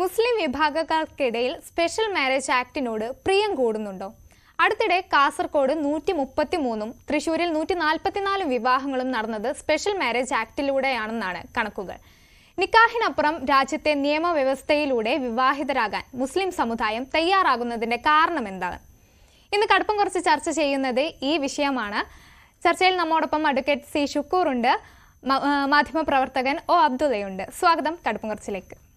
മുസ്ലിം വിഭാഗക്കാർക്കിടയിൽ special marriage ആക്ടിനോട് പ്രിയം കൂടുന്നുണ്ടോ? അടുത്തിടെ കാസർഗോഡ് നൂറ്റി മുപ്പത്തി മൂന്നും തൃശൂരിൽ നൂറ്റി നാൽപ്പത്തിനാലും വിവാഹങ്ങളും നടന്നത് സ്പെഷ്യൽ മാരേജ് ആക്ടിലൂടെയാണെന്നാണ് കണക്കുകൾ. നിക്കാഹിനപ്പുറം രാജ്യത്തെ നിയമവ്യവസ്ഥയിലൂടെ വിവാഹിതരാകാൻ മുസ്ലിം സമുദായം തയ്യാറാകുന്നതിന്റെ കാരണം എന്താണ്? ഇന്ന് കടുപ്പം കുറച്ച് ചർച്ച ചെയ്യുന്നത് ഈ വിഷയമാണ്. ചർച്ചയിൽ നമ്മോടൊപ്പം അഡ്വക്കേറ്റ് സി. ഷുക്കൂറുണ്ട്. മാധ്യമപ്രവർത്തകൻ ഒ. അബ്ദുള്ളയുണ്ട്. സ്വാഗതം കടുപ്പം കുറച്ചിലേക്ക്.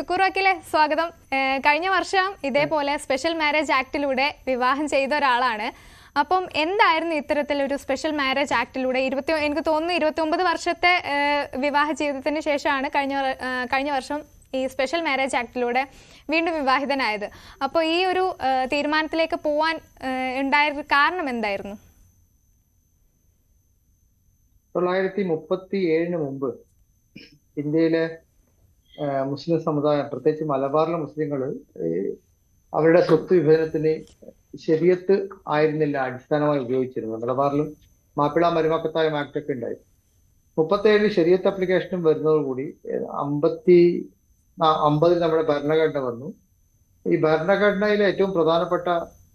ഷുക്കൂർ വക്കീലെ സ്വാഗതം. കഴിഞ്ഞ വർഷം ഇതേപോലെ സ്പെഷ്യൽ മാരേജ് ആക്ടിലൂടെ വിവാഹം ചെയ്ത ഒരാളാണ്. അപ്പം എന്തായിരുന്നു ഇത്തരത്തിലൊരു സ്പെഷ്യൽ മാരേജ് ആക്ടിലൂടെ ഇരുപത്തി എനിക്ക് തോന്നുന്നു ഇരുപത്തി ഒമ്പത് വർഷത്തെ വിവാഹ ജീവിതത്തിന് ശേഷമാണ് കഴിഞ്ഞ കഴിഞ്ഞ വർഷം ഈ സ്പെഷ്യൽ മാരേജ് ആക്ടിലൂടെ വീണ്ടും വിവാഹിതനായത്. അപ്പോൾ ഈ ഒരു തീരുമാനത്തിലേക്ക് പോവാൻ ഉണ്ടായ കാരണം എന്തായിരുന്നു? തൊള്ളായിരത്തി മുപ്പത്തി ഏഴിന് മുമ്പ് ഇന്ത്യയിലെ മുസ്ലിം സമുദായം പ്രത്യേകിച്ച് മലബാറിലെ മുസ്ലിങ്ങൾ അവരുടെ സ്വത്ത് വിഭജനത്തിന് ശരിയത്ത് ആയിരുന്നില്ല അടിസ്ഥാനമായി ഉപയോഗിച്ചിരുന്നത്. മലബാറിലും മാപ്പിള മരുമക്കത്തായ ആക്ട് ഉണ്ടായി. മുപ്പത്തേഴ് ശരിയത്ത് അപ്ലിക്കേഷനും വരുന്നതോടുകൂടി അമ്പത്തി അമ്പതിൽ നമ്മുടെ ഭരണഘടന വന്നു. ഈ ഭരണഘടനയിലെ ഏറ്റവും പ്രധാനപ്പെട്ട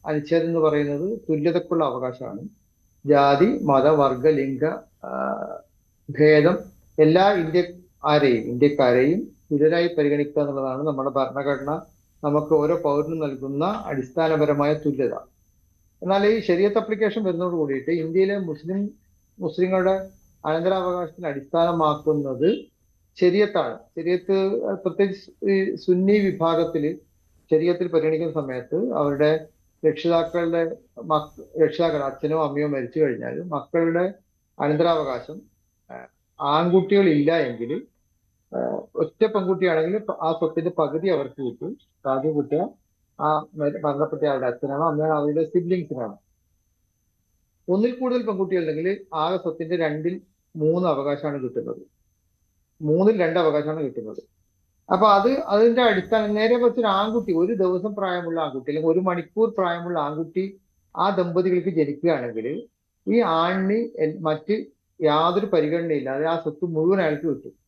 അനുച്ഛേദം എന്ന് പറയുന്നത് തുല്യതക്കുള്ള അവകാശമാണ്. ജാതി മത വർഗ ലിംഗ ഭേദം എല്ലാ ഇന്ത്യ ആരെയും ഇന്ത്യക്കാരെയും തുല്യരായി പരിഗണിക്കുക എന്നുള്ളതാണ് നമ്മുടെ ഭരണഘടന. നമുക്ക് ഓരോ പൗരനും നൽകുന്ന അടിസ്ഥാനപരമായ തുല്യത. എന്നാൽ ഈ ശരീരത്ത് അപ്ലിക്കേഷൻ വരുന്നതോട് കൂടിയിട്ട് ഇന്ത്യയിലെ മുസ്ലിം മുസ്ലിങ്ങളുടെ അനന്തരാവകാശത്തിന് അടിസ്ഥാനമാക്കുന്നത് ശരീരത്താണ്. ശരീരത്ത് പ്രത്യേകിച്ച് ഈ സുന്നി വിഭാഗത്തിൽ ശരീരത്തിൽ പരിഗണിക്കുന്ന സമയത്ത് അവരുടെ രക്ഷിതാക്കളുടെ മക്ക രക്ഷിതാക്കൾ അച്ഛനോ അമ്മയോ മരിച്ചു കഴിഞ്ഞാൽ മക്കളുടെ അനന്തരാവകാശം ആൺകുട്ടികളില്ല എങ്കിൽ ഒറ്റ പെൺകുട്ടിയാണെങ്കിൽ ആ സ്വത്തിന്റെ പകുതി അവർക്ക് കിട്ടും. ആദ്യം കിട്ടുക. ആ മര- മരണപ്പെട്ട ആളുടെ അച്ഛനാണോ. അമ്മയാണോ അവരുടെ സിബ്ലിങ്സിനാണ്. ഒന്നിൽ കൂടുതൽ പെൺകുട്ടികളുണ്ടെങ്കിൽ ആകെ സ്വത്തിന്റെ രണ്ടിൽ മൂന്ന് അവകാശമാണ് കിട്ടുന്നത്. മൂന്നിൽ രണ്ട് അവകാശമാണ് കിട്ടുന്നത്. അപ്പൊ അത് അതിന്റെ അടിസ്ഥാനം നേരെ കുറച്ച് ഒരു ആൺകുട്ടി ഒരു ദിവസം പ്രായമുള്ള ആൺകുട്ടി അല്ലെങ്കിൽ ഒരു മണിക്കൂർ പ്രായമുള്ള ആൺകുട്ടി ആ ദമ്പതികൾക്ക് ജനിക്കുകയാണെങ്കിൽ ഈ ആണിന് മറ്റ് യാതൊരു പരിഗണനയില്ലാതെ ആ സ്വത്ത് മുഴുവൻ അയാൾക്ക് കിട്ടും.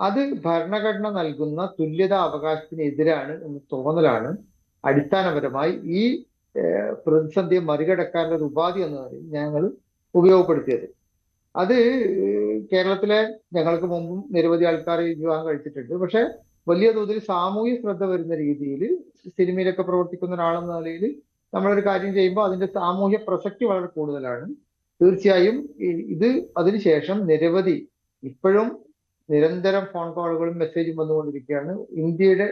അത് ഭരണഘടന നൽകുന്ന തുല്യതാ അവകാശത്തിന് എതിരാണ് എന്ന് തോന്നലാണ്. അടിസ്ഥാനപരമായി ഈ പ്രതിസന്ധിയെ മറികടക്കാനുള്ള ഒരു ഉപാധി എന്ന ഞങ്ങൾ ഉപയോഗപ്പെടുത്തിയത്. അത് കേരളത്തിലെ ഞങ്ങൾക്ക് മുമ്പും നിരവധി ആൾക്കാർ വിവാഹം കഴിച്ചിട്ടുണ്ട്. പക്ഷെ വലിയ തോതിൽ സാമൂഹ്യ ശ്രദ്ധ വരുന്ന രീതിയിൽ സിനിമയിലൊക്കെ പ്രവർത്തിക്കുന്ന ഒരാളെന്ന നിലയിൽ നമ്മളൊരു കാര്യം ചെയ്യുമ്പോൾ അതിന്റെ സാമൂഹ്യ പ്രസക്തി വളരെ കൂടുതലാണ്. തീർച്ചയായും ഇത് അതിനുശേഷം നിരവധി ഇപ്പോഴും നിരന്തരം ഫോൺ കോളുകളും മെസ്സേജും വന്നുകൊണ്ടിരിക്കുകയാണ്. ഇന്ത്യയുടെ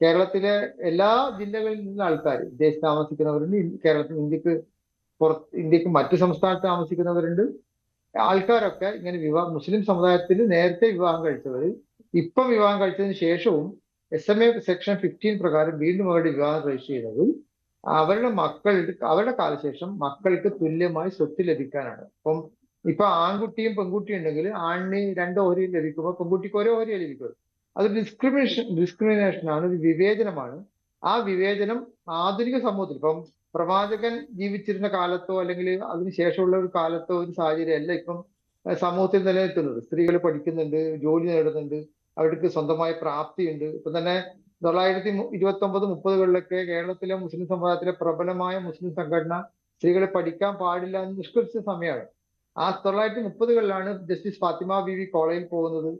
കേരളത്തിലെ എല്ലാ ജില്ലകളിൽ നിന്നുള്ള ആൾക്കാർ വിദേശത്ത് താമസിക്കുന്നവരുണ്ട് കേരളത്തിൽ ഇന്ത്യയ്ക്ക് പുറത്ത് ഇന്ത്യയ്ക്ക് മറ്റു സംസ്ഥാനത്ത് താമസിക്കുന്നവരുണ്ട്. ആൾക്കാരൊക്കെ ഇങ്ങനെ വിവാഹ മുസ്ലിം സമുദായത്തിൽ നേരത്തെ വിവാഹം കഴിച്ചവർ ഇപ്പം വിവാഹം കഴിച്ചതിന് ശേഷവും S M A section fifteen പ്രകാരം വീണ്ടും അവരുടെ വിവാഹം രജിസ്റ്റർ ചെയ്തത് അവരുടെ മക്കളുടെ അവരുടെ കാലശേഷം മക്കൾക്ക് തുല്യമായി സ്വത്ത് ലഭിക്കാനാണ്. അപ്പം ഇപ്പൊ ആൺകുട്ടിയും പെൺകുട്ടിയും ഉണ്ടെങ്കിൽ ആണിന് രണ്ട് ഓഹരി ലഭിക്കുമ്പോൾ പെൺകുട്ടിക്ക് ഓരോ ഓഹരി ലഭിക്കും അത് ഡിസ്ക്രിമിനേഷൻ ആണ് ഒരു വിവേചനമാണ്. ആ വിവേചനം ആധുനിക സമൂഹത്തിൽ ഇപ്പം പ്രവാചകൻ ജീവിച്ചിരുന്ന കാലത്തോ അല്ലെങ്കിൽ അതിനുശേഷമുള്ള ഒരു കാലത്തോ ഒരു സാഹചര്യം അല്ല ഇപ്പം സമൂഹത്തിൽ നിലനിൽക്കുന്നത്. സ്ത്രീകൾ പഠിക്കുന്നുണ്ട് ജോലി നേടുന്നുണ്ട് അവർക്ക് സ്വന്തമായ പ്രാപ്തിയുണ്ട്. ഇപ്പം തന്നെ തൊള്ളായിരത്തി ഇരുപത്തി ഒമ്പത് മുപ്പതുകളിലൊക്കെ കേരളത്തിലെ മുസ്ലിം സമുദായത്തിലെ പ്രബലമായ മുസ്ലിം സംഘടന സ്ത്രീകളെ പഠിക്കാൻ പാടില്ല എന്ന് നിഷ്കരിച്ച സമയമാണ്. ആ തൊള്ളായിരത്തി മുപ്പതുകളിലാണ് ജസ്റ്റിസ് ഫാത്തിമ ബിവി കോളേജിൽ പോകുന്നത്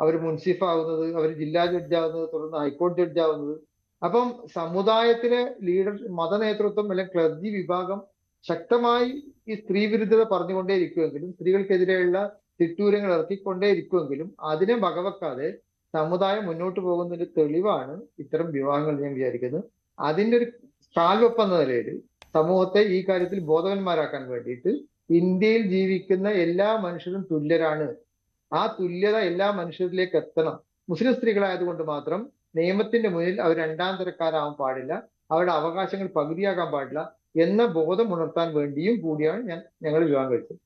അവർ മുൻസിഫ് ആവുന്നത് അവർ ജില്ലാ ജഡ്ജ് ആവുന്നത് തുടർന്ന് ഹൈക്കോടതി ജഡ്ജ് ആവുന്നത് അപ്പം സമുദായത്തിലെ ലീഡർ മതനേതൃത്വം അല്ലെങ്കിൽ ക്ലർജി വിഭാഗം ശക്തമായി ഈ സ്ത്രീ വിരുദ്ധത പറഞ്ഞുകൊണ്ടേയിരിക്കുമെങ്കിലും സ്ത്രീകൾക്കെതിരെയുള്ള തിട്ടൂരങ്ങൾ ഇറക്കിക്കൊണ്ടേയിരിക്കുമെങ്കിലും അതിനെ വകവെക്കാതെ സമുദായം മുന്നോട്ട് പോകുന്നതിന്റെ തെളിവാണ് ഇത്തരം വിവാഹങ്ങൾ ഞാൻ വിചാരിക്കുന്നത്. അതിന്റെ ഒരു കാൽവെപ്പ് എന്ന നിലയിൽ സമൂഹത്തെ ഈ കാര്യത്തിൽ ബോധവന്മാരാക്കാൻ വേണ്ടിയിട്ട് ഇന്ത്യയിൽ ജീവിക്കുന്ന എല്ലാ മനുഷ്യരും തുല്യരാണ്. ആ തുല്യത എല്ലാ മനുഷ്യരിലേക്ക് എത്തണം. മുസ്ലിം സ്ത്രീകളായതുകൊണ്ട് മാത്രം നിയമത്തിന്റെ മുന്നിൽ അവർ രണ്ടാം തരക്കാരാവാൻ പാടില്ല. അവരുടെ അവകാശങ്ങൾ പകുതിയാകാൻ പാടില്ല എന്ന ബോധം ഉണർത്താൻ വേണ്ടിയും കൂടിയാണ് ഞാൻ ഞങ്ങൾ വിവാഹം കഴിച്ചത്.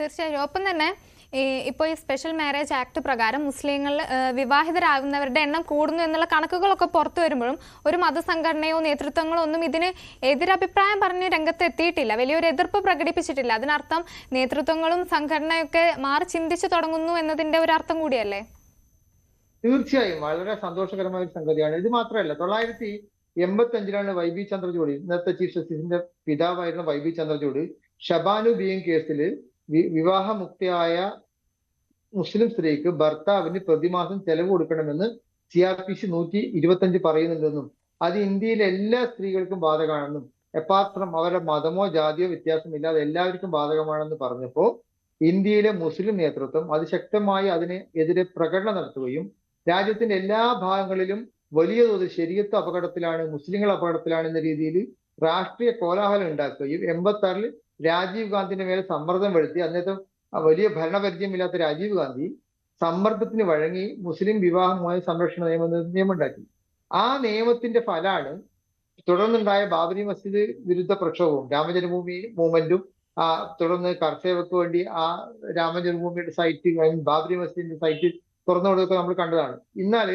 തീർച്ചയായും. ഒപ്പം തന്നെ ഇപ്പോൾ ഈ സ്പെഷ്യൽ മാരേജ് ആക്ട് പ്രകാരം മുസ്ലിങ്ങൾ വിവാഹിതരാകുന്നവരുടെ എണ്ണം കൂടുന്നു എന്നുള്ള കണക്കുകളൊക്കെ പുറത്തു വരുമ്പോഴും ഒരു മതസംഘടനയോ നേതൃത്വങ്ങളോ ഒന്നും ഇതിന് എതിരഭിപ്രായം പറഞ്ഞ് രംഗത്ത് എത്തിയിട്ടില്ല വലിയൊരു എതിർപ്പ് പ്രകടിപ്പിച്ചിട്ടില്ല. അതിനർത്ഥം നേതൃത്വങ്ങളും സംഘടനയൊക്കെ മാറി ചിന്തിച്ചു തുടങ്ങുന്നു എന്നതിന്റെ ഒരു അർത്ഥം കൂടിയല്ലേ? തീർച്ചയായും. വളരെ സന്തോഷകരമായ ഒരു സംഗതിയാണ്. ഇത് മാത്രമല്ല തൊള്ളായിരത്തി എൺപത്തി അഞ്ചിലാണ് വൈ ബി ചന്ദ്രചൂഡ് ഇന്നത്തെ ചീഫ് ജസ്റ്റിസിന്റെ പിതാവായിരുന്ന വൈ ബി ചന്ദ്രചൂഡ് ഷബാനു ബിയും കേസിൽ വിവാഹമുക്തിയായ മുസ്ലിം സ്ത്രീക്ക് ഭർത്താവിന് പ്രതിമാസം ചെലവ് കൊടുക്കണമെന്ന് സി ആർ പി സി നൂറ്റി ഇരുപത്തഞ്ച് പറയുന്നുണ്ടെന്നും അത് ഇന്ത്യയിലെ എല്ലാ സ്ത്രീകൾക്കും ബാധകമാണെന്നും എപ്പാത്രം അവരുടെ മതമോ ജാതിയോ വ്യത്യാസമില്ലാതെ എല്ലാവർക്കും ബാധകമാണെന്ന് പറഞ്ഞപ്പോ ഇന്ത്യയിലെ മുസ്ലിം നേതൃത്വം അതിശക്തമായി അതിന് എതിരെ പ്രകടനം നടത്തുകയും രാജ്യത്തിന്റെ എല്ലാ ഭാഗങ്ങളിലും വലിയ തോതിൽ ശരിയത്ത് അപകടത്തിലാണ് മുസ്ലിങ്ങൾ അപകടത്തിലാണ് എന്ന രീതിയിൽ രാഷ്ട്രീയ കോലാഹലം ഉണ്ടാക്കുകയും എൺപത്തി ആറിൽ രാജീവ് ഗാന്ധിന്റെ മേലെ സമ്മർദ്ദം വരുത്തി അന്നത്തെ വലിയ ഭരണപരിചയമില്ലാത്ത രാജീവ് ഗാന്ധി സമ്മർദ്ദത്തിന് വഴങ്ങി മുസ്ലിം വിവാഹമായ സംരക്ഷണ നിയമം നിയമം ഉണ്ടാക്കി ആ നിയമത്തിന്റെ ഫലമാണ് തുടർന്നുണ്ടായ ബാബരി മസ്ജിദ് വിരുദ്ധ പ്രക്ഷോഭവും രാമജന്മഭൂമി മൂവ്മെന്റും ആ തുടർന്ന് കർഷകർക്ക് വേണ്ടി ആ രാമജന്മഭൂമിയുടെ സൈറ്റ് ബാബരി മസ്ജിദിന്റെ സൈറ്റ് തുറന്നു കൊടുക്കുക നമ്മൾ കണ്ടതാണ്. എന്നാൽ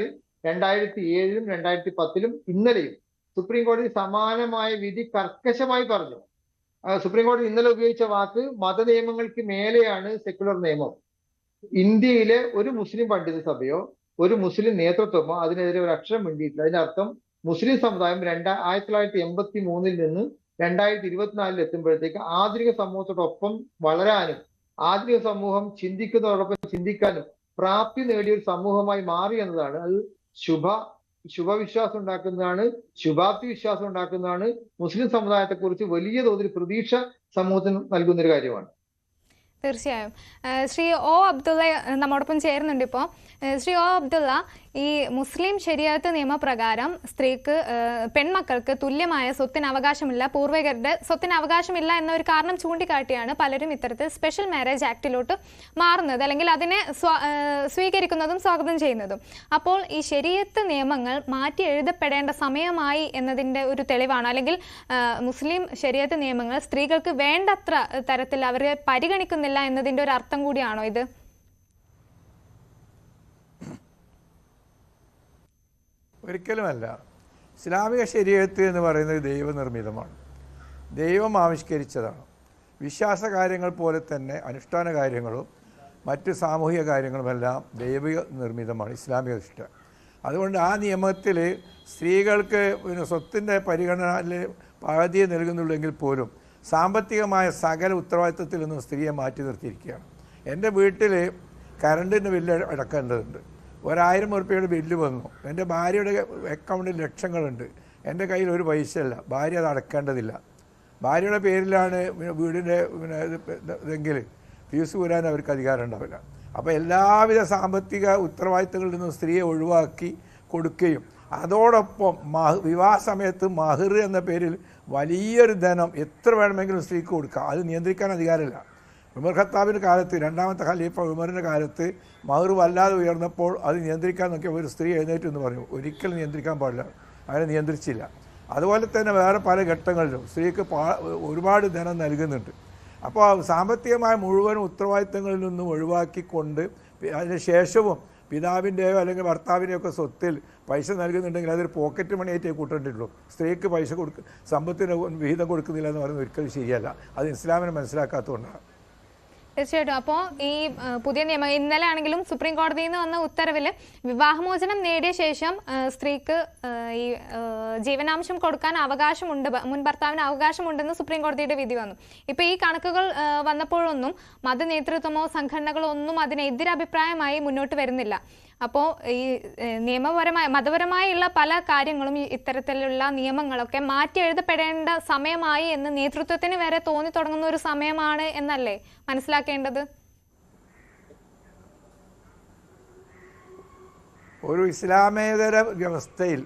രണ്ടായിരത്തി ഏഴിലും രണ്ടായിരത്തി പത്തിലും ഇന്നലെയും സുപ്രീം കോടതി സമാനമായ വിധി കർക്കശമായി പറഞ്ഞു. സുപ്രീം കോടതി ഇന്നലെ ഉപയോഗിച്ച വാക്ക് മത നിയമങ്ങൾക്ക് മേലെയാണ് സെക്യുലർ നിയമം. ഇന്ത്യയിലെ ഒരു മുസ്ലിം പണ്ഡിത സഭയോ ഒരു മുസ്ലിം നേതൃത്വമോ അതിനെതിരെ ഒരു അക്ഷരം വേണ്ടിയിട്ടില്ല അതിനർത്ഥം മുസ്ലിം സമുദായം രണ്ടാ ആയിരത്തി തൊള്ളായിരത്തി എൺപത്തി മൂന്നിൽ നിന്ന് രണ്ടായിരത്തി ഇരുപത്തിനാലിൽ എത്തുമ്പോഴത്തേക്ക് ആധുനിക സമൂഹത്തോടൊപ്പം വളരാനും ആധുനിക സമൂഹം ചിന്തിക്കുന്നതോടൊപ്പം ചിന്തിക്കാനും പ്രാപ്തി നേടിയ ഒരു സമൂഹമായി മാറി എന്നതാണ്. അത് ശുഭ ശുഭവിശ്വാസം ഉണ്ടാക്കുന്നതാണ് ശുഭാപ്തി വിശ്വാസം ഉണ്ടാക്കുന്നതാണ് മുസ്ലിം സമുദായത്തെക്കുറിച്ച് വലിയ തോതിൽ പ്രതീക്ഷ സമൂഹത്തിന് നൽകുന്ന ഒരു കാര്യമാണ്. തീർച്ചയായും. ശ്രീ ഒ അബ്ദുള്ള നമ്മോടൊപ്പം ചേരുന്നുണ്ട് ഇപ്പോൾ. ശ്രീ ഒ അബ്ദുള്ള ഈ മുസ്ലിം ശരിയത്ത് നിയമപ്രകാരം സ്ത്രീക്ക് പെൺമക്കൾക്ക് തുല്യമായ സ്വത്തിന് അവകാശമില്ല പൂർവികരുടെ സ്വത്തിന് അവകാശമില്ല എന്ന ഒരു കാരണം ചൂണ്ടിക്കാട്ടിയാണ് പലരും ഇത്തരത്തിൽ സ്പെഷ്യൽ മാരേജ് ആക്ടിലോട്ട് മാറുന്നത്. അല്ലെങ്കിൽ അതിനെ സ്വീകരിക്കുന്നതും സ്വാഗതം ചെയ്യുന്നതും. അപ്പോൾ ഈ ശരിയത്ത് നിയമങ്ങൾ മാറ്റി എഴുതപ്പെടേണ്ട സമയമായി എന്നതിന്റെ ഒരു തെളിവാണ്. അല്ലെങ്കിൽ മുസ്ലിം ശരിയത്ത് നിയമങ്ങൾ സ്ത്രീകൾക്ക് വേണ്ടത്ര തരത്തിൽ അവരെ പരിഗണിക്കുന്നില്ല എന്നതിന്റെ ഒരു അർത്ഥം കൂടിയാണോ ഇത്? ഒരിക്കലുമല്ല. ഇസ്ലാമിക ശരീരത്ത് എന്ന് പറയുന്നത് ദൈവനിർമ്മിതമാണ്. ദൈവം ആവിഷ്കരിച്ചതാണ്. വിശ്വാസ കാര്യങ്ങൾ പോലെ തന്നെ അനുഷ്ഠാന കാര്യങ്ങളും മറ്റ് സാമൂഹിക കാര്യങ്ങളുമെല്ലാം ദൈവിക നിർമ്മിതമാണ് ഇസ്ലാമിക ദൃഷ്ട അതുകൊണ്ട് ആ നിയമത്തിൽ സ്ത്രീകൾക്ക് പിന്നെ സ്വത്തിന്റെ പരിഗണനയിൽ പകുതിയെ നൽകുന്നുള്ളെങ്കിൽ പോലും സാമ്പത്തികമായ സകല ഉത്തരവാദിത്വത്തിൽ നിന്നും സ്ത്രീയെ മാറ്റി നിർത്തിയിരിക്കുകയാണ്. എന്റെ വീട്ടിൽ കറണ്ടിന്റെ ബില്ല് അടക്കേണ്ടതുണ്ട് ഒരായിരം ഉറുപ്പ്യയുടെ ബില്ല് വന്നു. എന്റെ ഭാര്യയുടെ അക്കൗണ്ടിൽ ലക്ഷങ്ങളുണ്ട്. എന്റെ കയ്യിൽ ഒരു പൈസയല്ല. ഭാര്യ അത് അടക്കേണ്ടതില്ല. ഭാര്യയുടെ പേരിലാണ് വീടിന്റെ പിന്നെ ഇത് ഇതെങ്കിൽ ഫീസ് കൂരാൻ അവർക്ക് അധികാരം ഉണ്ടാവില്ല. അപ്പോൾ എല്ലാവിധ സാമ്പത്തിക ഉത്തരവാദിത്തങ്ങളിൽ നിന്നും സ്ത്രീയെ ഒഴിവാക്കി കൊടുക്കുകയും അതോടൊപ്പം മഹ് വിവാഹ സമയത്ത് മഹിർ എന്ന പേരിൽ വലിയൊരു ധനം എത്ര വേണമെങ്കിലും സ്ത്രീക്ക് കൊടുക്കാം. അത് നിയന്ത്രിക്കാൻ അധികാരമില്ല. ഉമർ ഖത്താബിന്റെ കാലത്ത് രണ്ടാമത്തെ ഖലീഫ ഉമറിന്റെ കാലത്ത് മഹർ വല്ലാതെ ഉയർന്നപ്പോൾ അത് നിയന്ത്രിക്കാൻ നോക്കിയ ഒരു സ്ത്രീ എഴുന്നേറ്റ് എന്ന് പറഞ്ഞു. ഒരിക്കലും നിയന്ത്രിക്കാൻ പാടില്ല. അങ്ങനെ നിയന്ത്രിച്ചില്ല. അതുപോലെ തന്നെ വേറെ പല ഘട്ടങ്ങളിലും സ്ത്രീക്ക് ഒരുപാട് ധനം നൽകുന്നുണ്ട്. അപ്പോൾ സാമ്പത്തികമായ മുഴുവൻ ഉത്തരവാദിത്തങ്ങളിൽ നിന്നും ഒഴിവാക്കിക്കൊണ്ട് അതിന് ശേഷവും പിതാവിന്റെയോ അല്ലെങ്കിൽ ഭർത്താവിന്റെയോ ഒക്കെ സ്വത്തിൽ പൈസ നൽകുന്നുണ്ടെങ്കിൽ അതൊരു പോക്കറ്റ് മണിയായിട്ടേ കൂട്ടേണ്ടിട്ടുള്ളൂ സ്ത്രീക്ക് പൈസ കൊടുക്ക സമ്പത്തിന് വിഹിതം കൊടുക്കുന്നില്ല എന്ന് പറയുന്നത് ഒരിക്കലും ശരിയല്ല. അത് ഇസ്ലാമിനെ മനസ്സിലാക്കാത്തതുകൊണ്ടാണ്. തീർച്ചയായിട്ടും. അപ്പോൾ ഈ പുതിയ നിയമം ഇന്നലെ ആണെങ്കിലും സുപ്രീം കോടതിയിൽ നിന്ന് വന്ന ഉത്തരവിൽ വിവാഹമോചനം നേടിയ ശേഷം സ്ത്രീക്ക് ഈ ജീവനാംശം കൊടുക്കാൻ അവകാശമുണ്ട് മുൻ ഭർത്താവിന് അവകാശമുണ്ടെന്ന് സുപ്രീം കോടതിയുടെ വിധി വന്നു. ഇപ്പൊ ഈ കണക്കുകൾ വന്നപ്പോഴൊന്നും മത നേതൃത്വമോ സംഘടനകളോ ഒന്നും അതിനെതിരഭിപ്രായമായി മുന്നോട്ട് വരുന്നില്ല. അപ്പോൾ ഈ നിയമപരമായ മതപരമായുള്ള പല കാര്യങ്ങളും ഇത്തരത്തിലുള്ള നിയമങ്ങളൊക്കെ മാറ്റി എഴുതപ്പെടേണ്ട സമയമായി എന്ന് നേതൃത്വത്തിന് വരെ തോന്നി തുടങ്ങുന്ന ഒരു സമയമാണ് എന്നല്ലേ മനസ്സിലാക്കേണ്ടത്? ഒരു ഇസ്ലാമേതര വ്യവസ്ഥയിൽ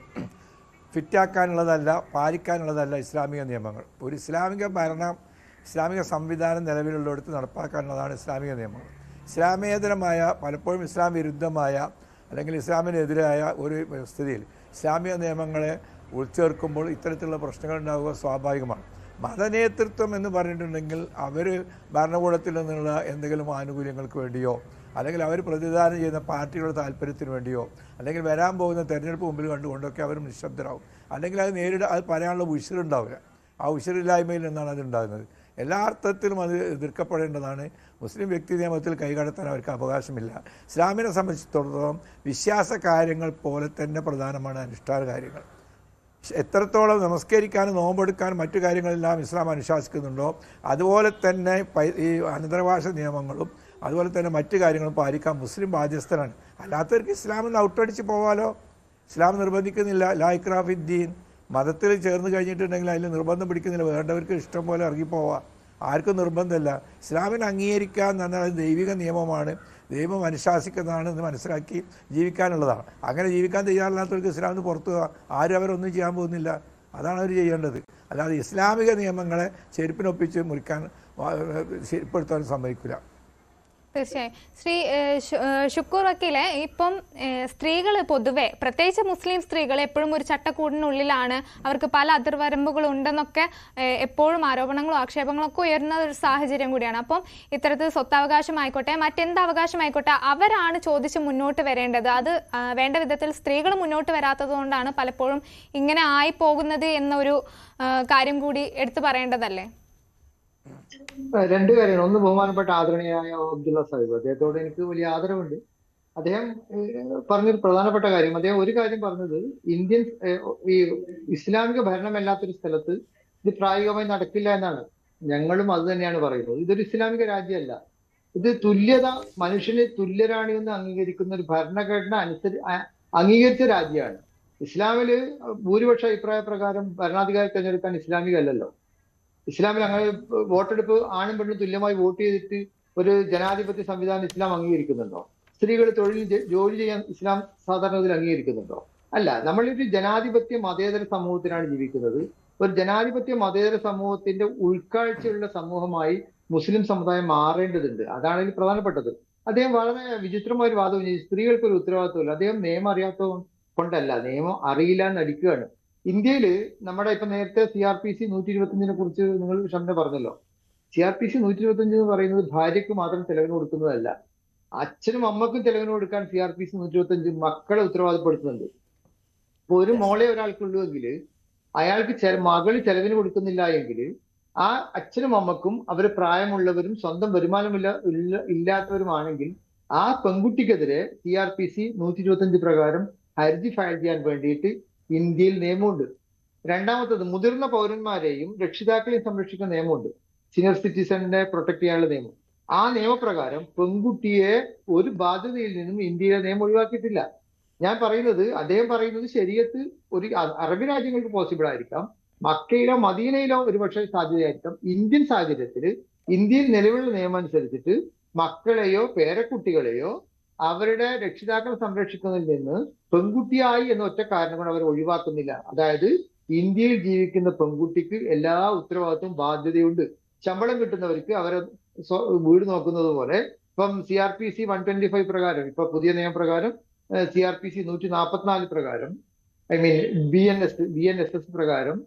ഫിറ്റാക്കാനുള്ളതല്ല പാലിക്കാനുള്ളതല്ല ഇസ്ലാമിക നിയമങ്ങൾ. ഒരു ഇസ്ലാമിക ഭരണം ഇസ്ലാമിക സംവിധാനം നിലവിലുള്ളിടത്ത് നടപ്പാക്കാനുള്ളതാണ് ഇസ്ലാമിക നിയമങ്ങൾ. ഇസ്ലാമേതരമായ പലപ്പോഴും ഇസ്ലാം വിരുദ്ധമായ അല്ലെങ്കിൽ ഇസ്ലാമിനെതിരായ ഒരു സ്ഥിതിയിൽ ഇസ്ലാമിക നിയമങ്ങളെ ഉൾച്ചേർക്കുമ്പോൾ ഇത്തരത്തിലുള്ള പ്രശ്നങ്ങൾ ഉണ്ടാവുക സ്വാഭാവികമാണ്. മതനേതൃത്വം എന്ന് പറഞ്ഞിട്ടുണ്ടെങ്കിൽ അവർ ഭരണകൂടത്തിൽ നിന്നുള്ള എന്തെങ്കിലും ആനുകൂല്യങ്ങൾക്ക് വേണ്ടിയോ അല്ലെങ്കിൽ അവർ പ്രതിദാനം ചെയ്യുന്ന പാർട്ടികളുടെ താല്പര്യത്തിന് വേണ്ടിയോ അല്ലെങ്കിൽ വരാൻ പോകുന്ന തെരഞ്ഞെടുപ്പ് മുമ്പിൽ കണ്ടുകൊണ്ടൊക്കെ അവർ നിശബ്ദരാകും അല്ലെങ്കിൽ അത് നേരിട അത് പറയാനുള്ള ഉശിരുണ്ടാവില്ല. ആ ഉശിരില്ലായ്മയിൽ നിന്നാണ് അത് ഉണ്ടാകുന്നത്. എല്ലാ അർത്ഥത്തിലും അത് എതിർക്കപ്പെടേണ്ടതാണ്. മുസ്ലിം വ്യക്തി നിയമത്തിൽ കൈകടത്താൻ അവർക്ക് അവകാശമില്ല. ഇസ്ലാമിനെ സംബന്ധിച്ചിടത്തോളം വിശ്വാസ കാര്യങ്ങൾ പോലെ തന്നെ പ്രധാനമാണ് അനുഷ്ഠാന കാര്യങ്ങൾ. എത്രത്തോളം നമസ്കരിക്കാനും നോമ്പെടുക്കാനും മറ്റു കാര്യങ്ങളെല്ലാം ഇസ്ലാം അനുശാസിക്കുന്നുണ്ടോ അതുപോലെ തന്നെ ഈ അനന്തരഭാഷ നിയമങ്ങളും അതുപോലെ തന്നെ മറ്റു കാര്യങ്ങളും പാലിക്കാൻ മുസ്ലിം ബാധ്യസ്ഥരാണ്. അല്ലാത്തവർക്ക് ഇസ്ലാമിൽ നിന്ന് ഔട്ടടിച്ച് പോവാലോ? ഇസ്ലാം നിർബന്ധിക്കുന്നില്ല. ലായിക്രാഫിദ്ദീൻ മതത്തിൽ ചേർന്ന് കഴിഞ്ഞിട്ടുണ്ടെങ്കിൽ അതിൽ നിർബന്ധം പിടിക്കുന്നില്ല. വേണ്ടവർക്ക് ഇഷ്ടം പോലെ ഇറങ്ങിപ്പോവാം. ആർക്കും നിർബന്ധമല്ല. ഇസ്ലാമിനെ അംഗീകരിക്കുക എന്ന് പറഞ്ഞാൽ അത് ദൈവിക നിയമമാണ്. ദൈവം അനുശാസിക്കുന്നതാണ് എന്ന് മനസ്സിലാക്കി ജീവിക്കാനുള്ളതാണ്. അങ്ങനെ ജീവിക്കാൻ തയ്യാറില്ലാത്തവർക്ക് ഇസ്ലാമിന് പുറത്തു ആരും അവരൊന്നും ചെയ്യാൻ പോകുന്നില്ല. അതാണ് അവർ ചെയ്യേണ്ടത്. അല്ലാതെ ഇസ്ലാമിക നിയമങ്ങളെ ചെരുപ്പിനൊപ്പിച്ച് മുറിക്കാൻ ശരിപ്പെടുത്താൻ സമ്മതിക്കില്ല. തീർച്ചയായും. ശ്രീ ഷുക്കൂർ വക്കീലെ ഇപ്പം സ്ത്രീകൾ പൊതുവെ പ്രത്യേകിച്ച് മുസ്ലിം സ്ത്രീകൾ എപ്പോഴും ഒരു ചട്ടക്കൂടിനുള്ളിലാണ് അവർക്ക് പല അതിർവരമ്പുകളും ഉണ്ടെന്നൊക്കെ എപ്പോഴും ആരോപണങ്ങളും ആക്ഷേപങ്ങളും ഒക്കെ ഉയർന്ന ഒരു സാഹചര്യം കൂടിയാണ്. അപ്പം ഇത്തരത്തിൽ സ്വത്തവകാശമായിക്കോട്ടെ മറ്റെന്ത് അവകാശമായിക്കോട്ടെ അവരാണ് ചോദിച്ച് മുന്നോട്ട് വരേണ്ടത്. അത് വേണ്ട വിധത്തിൽ സ്ത്രീകൾ മുന്നോട്ട് വരാത്തത് കൊണ്ടാണ് പലപ്പോഴും ഇങ്ങനെ ആയി പോകുന്നത് എന്നൊരു കാര്യം കൂടി എടുത്തു പറയേണ്ടതല്ലേ? രണ്ട് കാര്യങ്ങൾ ഒന്ന് ബഹുമാനപ്പെട്ട ആദരണീയായ അബ്ദുള്ള സാഹിബ്. അദ്ദേഹത്തോട് എനിക്ക് വലിയ ആദരവുണ്ട്. അദ്ദേഹം പറഞ്ഞൊരു പ്രധാനപ്പെട്ട കാര്യം. അദ്ദേഹം ഒരു കാര്യം പറഞ്ഞത് ഇന്ത്യൻ ഈ ഇസ്ലാമിക ഭരണമല്ലാത്തൊരു സ്ഥലത്ത് ഇത് പ്രായോഗികമായി നടക്കില്ല എന്നാണ്. ഞങ്ങളും അത് തന്നെയാണ് പറയുന്നത്. ഇതൊരു ഇസ്ലാമിക രാജ്യമല്ല. ഇത് തുല്യത മനുഷ്യന് തുല്യരാണ് എന്ന് അംഗീകരിക്കുന്ന ഒരു ഭരണഘടന അനുസരി അംഗീകരിച്ച രാജ്യമാണ്. ഇസ്ലാമിൽ ഭൂരിപക്ഷ അഭിപ്രായ പ്രകാരം ഭരണാധികാരി തിരഞ്ഞെടുക്കാൻ ഇസ്ലാമിക അല്ലല്ലോ. ഇസ്ലാമിൽ അങ്ങനെ വോട്ടെടുപ്പ് ആണും പെണ്ണും തുല്യമായി വോട്ട് ചെയ്തിട്ട് ഒരു ജനാധിപത്യ സംവിധാനം ഇസ്ലാം അംഗീകരിക്കുന്നുണ്ടോ? സ്ത്രീകൾ തൊഴിൽ ജോലി ചെയ്യാൻ ഇസ്ലാം സാധാരണത്തിൽ അംഗീകരിക്കുന്നുണ്ടോ? അല്ല നമ്മളൊരു ജനാധിപത്യ മതേതര സമൂഹത്തിലാണ് ജീവിക്കുന്നത്. ഒരു ജനാധിപത്യ മതേതര സമൂഹത്തിന്റെ ഉൾക്കാഴ്ചയുള്ള സമൂഹമായി മുസ്ലിം സമുദായം മാറേണ്ടതുണ്ട്. അതാണ് ഇതിൽ പ്രധാനപ്പെട്ടത്. അദ്ദേഹം വളരെ വിചിത്രമായ ഒരു വാദം. സ്ത്രീകൾക്ക് ഒരു ഉത്തരവാദിത്വമില്ല. അദ്ദേഹം നിയമം അറിയാത്ത കൊണ്ടല്ല. നിയമം അറിയില്ല നടിക്കുകയാണ്. ഇന്ത്യയിൽ നമ്മുടെ ഇപ്പൊ നേരത്തെ സി ആർ പി സി നൂറ്റി ഇരുപത്തിയഞ്ചിനെ കുറിച്ച് നിങ്ങൾ ഷംന പറഞ്ഞല്ലോ. സി ആർ പി സി നൂറ്റി ഇരുപത്തിയഞ്ച് എന്ന് പറയുന്നത് ഭാര്യയ്ക്ക് മാത്രം ചെലവിന് കൊടുക്കുന്നതല്ല. അച്ഛനും അമ്മക്കും ചെലവിന് കൊടുക്കാൻ സി ആർ പി സി നൂറ്റി ഇരുപത്തിയഞ്ച് മക്കളെ ഉത്തരവാദപ്പെടുത്തുന്നുണ്ട്. ഇപ്പൊ ഒരു മോളെ ഒരാൾക്കുള്ളൂ എങ്കിൽ അയാൾക്ക് മകൾ ചെലവിന് കൊടുക്കുന്നില്ല എങ്കിൽ ആ അച്ഛനും അമ്മക്കും അവർ പ്രായമുള്ളവരും സ്വന്തം വരുമാനമില്ല ഇല്ലാത്തവരുമാണെങ്കിൽ ആ പെൺകുട്ടിക്കെതിരെ സി ആർ പി സി നൂറ്റി ഇരുപത്തിയഞ്ച് പ്രകാരം ഹർജി ഫയൽ ചെയ്യാൻ വേണ്ടിയിട്ട് ഇന്ത്യയിൽ നിയമമുണ്ട്. രണ്ടാമത്തത് മുതിർന്ന പൗരന്മാരെയും രക്ഷിതാക്കളെയും സംരക്ഷിക്കുന്ന നിയമമുണ്ട്. സീനിയർ സിറ്റിസണിനെ പ്രൊട്ടക്ട് ചെയ്യാനുള്ള നിയമം. ആ നിയമപ്രകാരം പെൺകുട്ടിയെ ഒരു ബാധ്യതയിൽ നിന്നും ഇന്ത്യയിലെ നിയമം ഒഴിവാക്കിയിട്ടില്ല. ഞാൻ പറയുന്നത് അദ്ദേഹം പറയുന്നത് ശരീരത്ത് ഒരു അറബ് രാജ്യങ്ങൾക്ക് പോസിബിൾ ആയിരിക്കാം. മക്കയിലോ മദീനയിലോ ഒരുപക്ഷെ സാധ്യതയായിരിക്കാം. ഇന്ത്യൻ സാഹചര്യത്തിൽ ഇന്ത്യയിൽ നിലവിലുള്ള നിയമം അനുസരിച്ചിട്ട് മക്കളെയോ പേരക്കുട്ടികളെയോ അവരുടെ രക്ഷിതാക്കൾ സംരക്ഷിക്കുന്നതിൽ നിന്ന് പെൺകുട്ടിയായി എന്ന ഒറ്റ കാരണം കൊണ്ട് അവർ ഒഴിവാക്കുന്നില്ല. അതായത് ഇന്ത്യയിൽ ജീവിക്കുന്ന പെൺകുട്ടിക്ക് എല്ലാ ഉത്തരവാദിത്വവും ബാധ്യതയുണ്ട്. ശമ്പളം കിട്ടുന്നവർക്ക് അവരെ വീട് നോക്കുന്നത് പോലെ ഇപ്പം C R P C one twenty five പ്രകാരം ഇപ്പൊ പുതിയ നിയമപ്രകാരം സി ആർ പി സി നൂറ്റി നാൽപ്പത്തിനാല് പ്രകാരം I mean B N S B N S S പ്രകാരം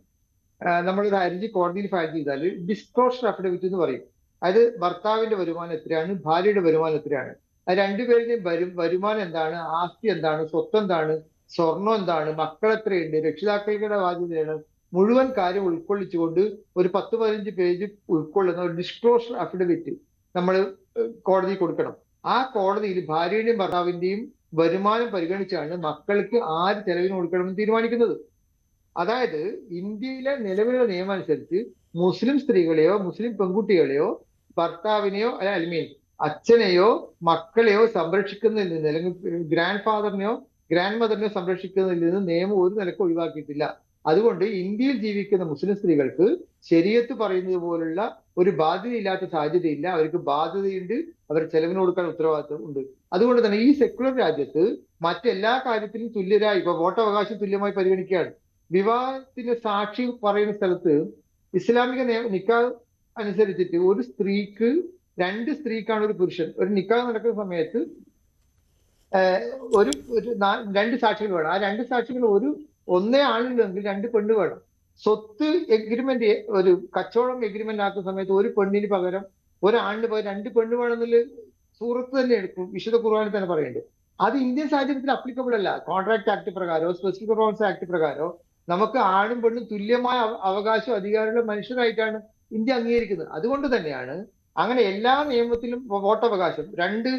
നമ്മളൊരു ഹർജി കോടതിയിൽ ഫയൽ ചെയ്താൽ ഡിസ്ക്ലോഷർ അഫിഡവിറ്റ് എന്ന് പറയും. അതായത് ഭർത്താവിന്റെ വരുമാനം എത്രയാണ് ഭാര്യയുടെ വരുമാനം എത്രയാണ്. അത് രണ്ടുപേരുടെയും വരും വരുമാനം എന്താണ്? ആസ്തി എന്താണ്? സ്വത്ത് എന്താണ്? സ്വർണം എന്താണ്? മക്കൾ എത്രയുണ്ട്? രക്ഷിതാക്കളുടെ ബാധ്യതയാണ്. മുഴുവൻ കാര്യം ഉൾക്കൊള്ളിച്ചുകൊണ്ട് ഒരു പത്ത് പതിനഞ്ച് പേജ് ഉൾക്കൊള്ളുന്ന ഒരു ഡിസ്ക്ലോഷർ അഫിഡവിറ്റ് നമ്മൾ കോടതി കൊടുക്കണം. ആ കോടതിയിൽ ഭാര്യയുടെയും ഭർത്താവിന്റെയും വരുമാനം പരിഗണിച്ചാണ് മക്കൾക്ക് ആര് ചെലവിന് കൊടുക്കണമെന്ന് തീരുമാനിക്കുന്നത്. അതായത് ഇന്ത്യയിലെ നിലവിലുള്ള നിയമം അനുസരിച്ച് മുസ്ലിം സ്ത്രീകളെയോ മുസ്ലിം പെൺകുട്ടികളെയോ ഭർത്താവിനെയോ അല്ല ഐ മീൻ അച്ഛനെയോ മക്കളെയോ സംരക്ഷിക്കുന്നതിൽ നിന്ന് അല്ലെങ്കിൽ ഗ്രാൻഡ് ഫാദറിനെയോ ഗ്രാൻഡ് മദറിനെയോ സംരക്ഷിക്കുന്നതിൽ നിന്ന് നിയമം ഒരു നിലയ്ക്ക് ഒഴിവാക്കിയിട്ടില്ല. അതുകൊണ്ട് ഇന്ത്യയിൽ ജീവിക്കുന്ന മുസ്ലിം സ്ത്രീകൾക്ക് ശരീരത്ത് പറയുന്നത് പോലുള്ള ഒരു ബാധ്യതയില്ലാത്ത സാധ്യതയില്ല. അവർക്ക് ബാധ്യതയുണ്ട്. അവർ ചെലവിന് കൊടുക്കാൻ ഉത്തരവാദിത്വം ഉണ്ട്. അതുകൊണ്ട് തന്നെ ഈ സെക്യുലർ രാജ്യത്ത് മറ്റെല്ലാ കാര്യത്തിലും തുല്യരായി ഇപ്പൊ വോട്ടവകാശം തുല്യമായി പരിഗണിക്കുകയാണ്. വിവാഹത്തിന്റെ സാക്ഷി പറയുന്ന സ്ഥലത്ത് ഇസ്ലാമിക നിക്കാ അനുസരിച്ചിട്ട് ഒരു സ്ത്രീക്ക് രണ്ട് സ്ത്രീക്കാണ് ഒരു പുരുഷൻ. ഒരു നിക്കാഹ് നടക്കുന്ന സമയത്ത് ഒരു രണ്ട് സാക്ഷികൾ വേണം. ആ രണ്ട് സാക്ഷികൾ ഒരു ഒന്നേ ആളില്ലെങ്കിൽ രണ്ട് പെണ്ണ് വേണം. സ്വത്ത് എഗ്രിമെന്റ് ഒരു കച്ചവടം എഗ്രിമെന്റ് ആക്കുന്ന സമയത്ത് ഒരു പെണ്ണിന് പകരം ഒരാളിന് പകരം രണ്ട് പെണ്ണ് വേണമെന്നുള്ള സൂറത്ത് തന്നെ എടുക്കും. വിശുദ്ധ കുർബാനിൽ തന്നെ പറയുന്നുണ്ട്. അത് ഇന്ത്യൻ സാഹചര്യത്തിൽ അപ്ലിക്കബിൾ അല്ല. കോൺട്രാക്ട് ആക്ട് പ്രകാരോ സ്പെസിഫിക് പെർഫോമൻസ് ആക്ട് പ്രകാരോ നമുക്ക് ആണും പെണ്ണും തുല്യമായ അവകാശവും അധികാരമുള്ള മനുഷ്യരായിട്ടാണ് ഇന്ത്യ അംഗീകരിക്കുന്നത്. അതുകൊണ്ട് തന്നെയാണ് അങ്ങനെ എല്ലാ നിയമത്തിലും വോട്ടവകാശം. രണ്ട്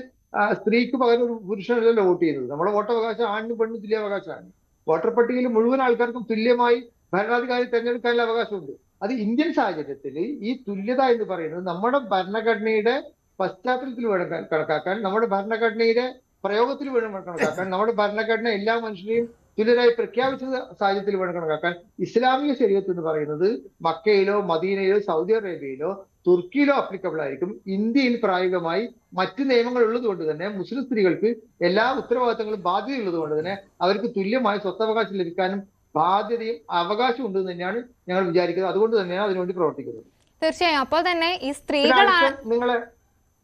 സ്ത്രീക്ക് പകരം ഒരു പുരുഷനല്ലല്ലോ വോട്ട് ചെയ്യുന്നത്. നമ്മുടെ വോട്ടവകാശം ആണിനും പെണ്ണിനും തുല്യാവകാശമാണ്. വോട്ടർ പട്ടികയിൽ മുഴുവൻ ആൾക്കാർക്കും തുല്യമായി ഭരണാധികാരി തെരഞ്ഞെടുക്കാനുള്ള അവകാശമുണ്ട്. അത് ഇന്ത്യൻ സാഹചര്യത്തിൽ ഈ തുല്യത എന്ന് പറയുന്നത് നമ്മുടെ ഭരണഘടനയുടെ പശ്ചാത്തലത്തിൽ വേണം കണക്കാക്കാൻ നമ്മുടെ ഭരണഘടനയുടെ പ്രയോഗത്തിൽ വേണം കണക്കാക്കാൻ നമ്മുടെ ഭരണഘടന എല്ലാ മനുഷ്യരെയും തുല്യരായി പ്രഖ്യാപിച്ച സാഹചര്യത്തിൽ വേണം കണക്കാക്കാൻ ഇസ്ലാമിക ശരീരത്ത് എന്ന് പറയുന്നത് മക്കയിലോ മദീനയിലോ സൗദി അറേബ്യയിലോ തുർക്കിയിലോ അപ്ലിക്കബിൾ ആയിരിക്കും. ഇന്ത്യയിൽ പ്രായോഗികമായി മറ്റ് നിയമങ്ങൾ ഉള്ളത് കൊണ്ട് തന്നെ മുസ്ലിം സ്ത്രീകൾക്ക് എല്ലാ ഉത്തരവാദിത്തങ്ങളും ബാധ്യതയുള്ളത് കൊണ്ട് തന്നെ അവർക്ക് തുല്യമായ സ്വത്തവകാശം ലഭിക്കാനും ബാധ്യതയും അവകാശവും ഉണ്ട് തന്നെയാണ് ഞങ്ങൾ വിചാരിക്കുന്നത്. അതുകൊണ്ട് തന്നെയാണ് അതിനുവേണ്ടി പ്രവർത്തിക്കുന്നത്. തീർച്ചയായും. അപ്പോൾ തന്നെ ഈ സ്ത്രീകളാണ് നിങ്ങളെ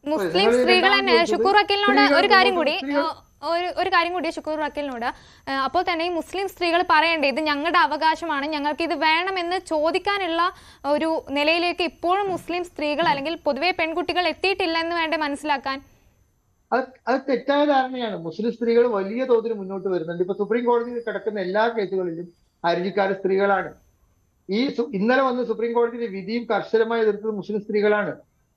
മുസ്ലിം സ്ത്രീകളെ സ്ത്രീകൾ തന്നെ ഷുക്കൂർ വക്കീലിനോട് ഒരു കാര്യം കൂടി ഒരു ഒരു കാര്യം കൂടി ഷുക്കൂർ വക്കീലിനോട്. അപ്പോൾ തന്നെ ഈ മുസ്ലിം സ്ത്രീകൾ പറയേണ്ടത് ഇത് ഞങ്ങളുടെ അവകാശമാണ് ഞങ്ങൾക്ക് ഇത് വേണമെന്ന് ചോദിക്കാനുള്ള ഒരു നിലയിലേക്ക് ഇപ്പോഴും മുസ്ലിം സ്ത്രീകൾ അല്ലെങ്കിൽ പൊതുവെ പെൺകുട്ടികൾ എത്തിയിട്ടില്ല എന്ന് വേണ്ട മനസ്സിലാക്കാൻ? അത് തെറ്റായ ധാരണയാണ്. മുസ്ലിം സ്ത്രീകൾ വലിയ തോതിൽ മുന്നോട്ട് വരുന്നുണ്ട്. ഇപ്പൊ സുപ്രീം കോടതിയിൽ കിടക്കുന്ന എല്ലാ കേസുകളിലും ഹർജിക്കാർ സ്ത്രീകളാണ്. ഈ ഇന്നലെ വന്ന സുപ്രീം കോടതിയിലെ വിധിയും കർശനമായി എതിർത്തത് മുസ്ലിം സ്ത്രീകളാണ്.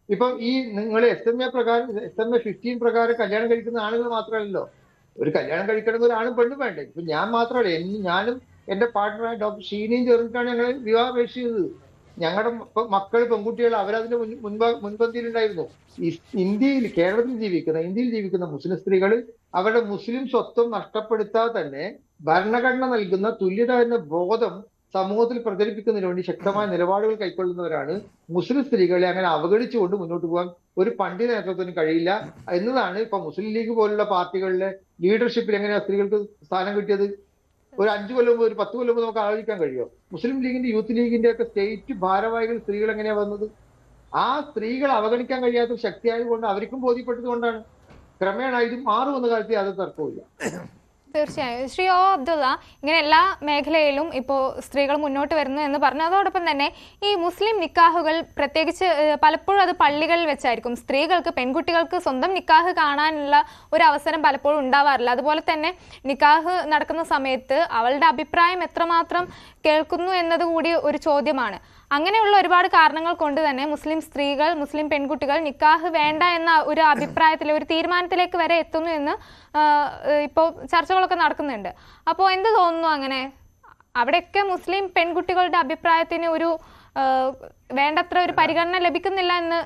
ഇപ്പം ഈ നിങ്ങൾ എസ് എം എ പ്രകാരം എസ് എം എ ഫിഫ്റ്റീൻ പ്രകാരം കല്യാണം കഴിക്കുന്ന ആണുങ്ങൾ മാത്രമല്ലല്ലോ. ഒരു കല്യാണം കഴിക്കണമെങ്കിൽ ഒരു ആണും പെണ്ണും വേണ്ടേ? ഇപ്പൊ ഞാൻ മാത്രമല്ല ഞാനും എന്റെ പാർട്ട്ണറായ ഡോക്ടർ ഷീനയും ചേർന്നിട്ടാണ് ഞങ്ങൾ വിവാഹം അപേക്ഷിച്ചത്. ഞങ്ങളുടെ മക്കൾ പെൺകുട്ടികൾ അവരതിന്റെ മുൻപ മുൻപന്തിയിലുണ്ടായിരുന്നു. ഇന്ത്യയിൽ കേരളത്തിൽ ജീവിക്കുന്ന ഇന്ത്യയിൽ ജീവിക്കുന്ന മുസ്ലിം സ്ത്രീകൾ അവരുടെ മുസ്ലിം സ്വത്വം നഷ്ടപ്പെടുത്താതെ തന്നെ ഭരണഘടന നൽകുന്ന തുല്യത എന്ന ബോധം സമൂഹത്തിൽ പ്രചരിപ്പിക്കുന്നതിന് വേണ്ടി ശക്തമായ നിലപാടുകൾ കൈക്കൊള്ളുന്നവരാണ്. മുസ്ലിം സ്ത്രീകളെ അങ്ങനെ അവഗണിച്ചുകൊണ്ട് മുന്നോട്ട് പോകാൻ ഒരു പണ്ഡിത നേതൃത്വത്തിന് കഴിയില്ല എന്നതാണ് ഇപ്പൊ മുസ്ലിം ലീഗ് പോലുള്ള പാർട്ടികളിലെ ലീഡർഷിപ്പിൽ എങ്ങനെയാണ് സ്ത്രീകൾക്ക് സ്ഥാനം കിട്ടിയത്? ഒരു അഞ്ചു കൊല്ലം ഒരു പത്ത് കൊല്ലം നമുക്ക് ആലോചിക്കാൻ കഴിയുമോ മുസ്ലിം ലീഗിന്റെ യൂത്ത് ലീഗിന്റെ ഒക്കെ സ്റ്റേറ്റ് ഭാരവാഹികൾ സ്ത്രീകൾ എങ്ങനെയാ വന്നത്? ആ സ്ത്രീകൾ അവഗണിക്കാൻ കഴിയാത്ത ശക്തിയായതുകൊണ്ട് അവർക്കും ബോധ്യപ്പെട്ടത് കൊണ്ടാണ്. ക്രമേണ ഇത് മാറുമെന്ന കാര്യത്തിൽ യാതൊരു തർക്കവുമില്ല. തീർച്ചയായും. ശ്രീ ഒ അബ്ദുള്ള ഇങ്ങനെ എല്ലാ മേഖലയിലും ഇപ്പോൾ സ്ത്രീകൾ മുന്നോട്ട് വരുന്നു എന്ന് പറഞ്ഞു. അതോടൊപ്പം തന്നെ ഈ മുസ്ലിം നിക്കാഹുകൾ പ്രത്യേകിച്ച് പലപ്പോഴും അത് പള്ളികളിൽ വെച്ചായിരിക്കും. സ്ത്രീകൾക്ക് പെൺകുട്ടികൾക്ക് സ്വന്തം നിക്കാഹ് കാണാനുള്ള ഒരു അവസരം പലപ്പോഴും ഉണ്ടാവാറില്ല. അതുപോലെ തന്നെ നിക്കാഹ് നടക്കുന്ന സമയത്ത് അവളുടെ അഭിപ്രായം എത്രമാത്രം കേൾക്കുന്നു എന്നത് കൂടി ഒരു ചോദ്യമാണ്. അങ്ങനെയുള്ള ഒരുപാട് കാരണങ്ങൾ കൊണ്ട് തന്നെ മുസ്ലിം സ്ത്രീകൾ മുസ്ലിം പെൺകുട്ടികൾ നിക്കാഹ് വേണ്ട എന്ന ഒരു അഭിപ്രായത്തിൽ ഒരു തീരുമാനത്തിലേക്ക് വരെ എത്തുന്നു എന്ന് ഇപ്പോൾ ചർച്ചകളൊക്കെ നടക്കുന്നുണ്ട്. അപ്പോൾ എന്ത് തോന്നുന്നു അങ്ങനെ? അവിടെയൊക്കെ മുസ്ലിം പെൺകുട്ടികളുടെ അഭിപ്രായത്തിന് ഒരു വേണ്ടത്ര ഒരു പരിഗണന ലഭിക്കുന്നില്ല എന്ന്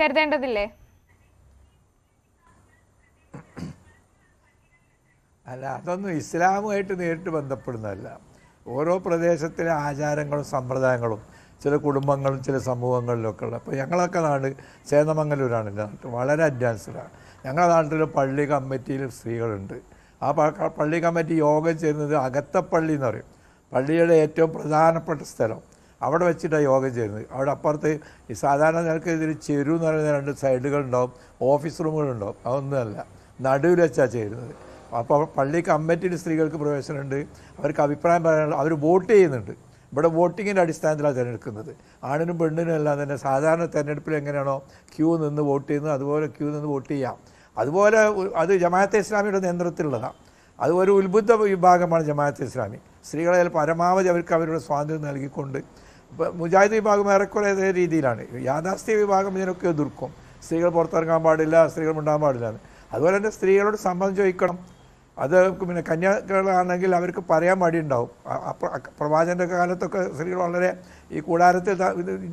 കരുതേണ്ടതില്ലേ? അല്ല അതൊന്നും ഇസ്ലാമുമായിട്ട് നേരിട്ട് ബന്ധപ്പെടുന്നതല്ല. ഓരോ പ്രദേശത്തിലെ ആചാരങ്ങളും സമ്പ്രദായങ്ങളും ചില കുടുംബങ്ങളും ചില സമൂഹങ്ങളിലൊക്കെ ഉള്ള. അപ്പോൾ ഞങ്ങളൊക്കെ നാട് ചേന്നമംഗലൂരാണ്. എന്റെ നാട്ടിൽ വളരെ അഡ്വാൻസ്ഡാണ്. ഞങ്ങളുടെ നാട്ടിൽ പള്ളി കമ്മിറ്റിയിൽ സ്ത്രീകളുണ്ട്. ആ പള്ളി കമ്മിറ്റി യോഗം ചേരുന്നത് അകത്തപ്പള്ളി എന്ന് പറയും. പള്ളിയുടെ ഏറ്റവും പ്രധാനപ്പെട്ട സ്ഥലം. അവിടെ വെച്ചിട്ടാണ് യോഗം ചെയ്യുന്നത് അവിടെ അപ്പുറത്ത് ഈ സാധാരണ നിലയ്ക്ക് ഇതിൽ ചെരു എന്ന് പറയുന്ന രണ്ട് സൈഡുകളുണ്ടാവും ഓഫീസ് റൂമുകളുണ്ടാവും അതൊന്നുമല്ല നടുവിൽ വെച്ചാണ് ചേരുന്നത്. അപ്പോൾ പള്ളി കമ്മിറ്റിയിൽ സ്ത്രീകൾക്ക് പ്രവേശനമുണ്ട്. അവർക്ക് അഭിപ്രായം പറയാനുള്ള അവർ വോട്ട് ചെയ്യുന്നുണ്ട്. ഇവിടെ വോട്ടിങ്ങിന്റെ അടിസ്ഥാനത്തിലാണ് തിരഞ്ഞെടുക്കുന്നത്. ആണിനും പെണ്ണിനും എല്ലാം തന്നെ സാധാരണ തിരഞ്ഞെടുപ്പിൽ എങ്ങനെയാണോ ക്യൂ നിന്ന് വോട്ട് ചെയ്യുന്നത് അതുപോലെ ക്യൂ നിന്ന് വോട്ട് ചെയ്യാം. അതുപോലെ അത് ജമാഅത്തെ ഇസ്ലാമിയുടെ നേതൃത്വത്തിലുള്ളതാണ് അത് ഒരു ഉത്ബുദ്ധ വിഭാഗമാണ് ജമാഅത്തെ ഇസ്ലാമി. സ്ത്രീകളെ പരമാവധി അവർക്ക് അവരുടെ സ്വാതന്ത്ര്യം നൽകിക്കൊണ്ട് മുജാഹിദ് വിഭാഗം ഏറെക്കുറെ അതേ രീതിയിലാണ്. യാഥാസ്ഥ്യ വിഭാഗം ഇതിനൊക്കെ എതിർക്കും. സ്ത്രീകൾ പുറത്തിറങ്ങാൻ പാടില്ല സ്ത്രീകൾ ഉണ്ടാകാൻ പാടില്ല അതുപോലെ തന്നെ സ്ത്രീകളോട് സംബന്ധം ചോദിക്കണം. അത് പിന്നെ കന്യാക്കളാണെങ്കിൽ അവർക്ക് പറയാൻ മടിയുണ്ടാവും. പ്രവാചകന്റെ കാലത്തൊക്കെ സ്ത്രീകൾ വളരെ ഈ കൂടാരത്തിൽ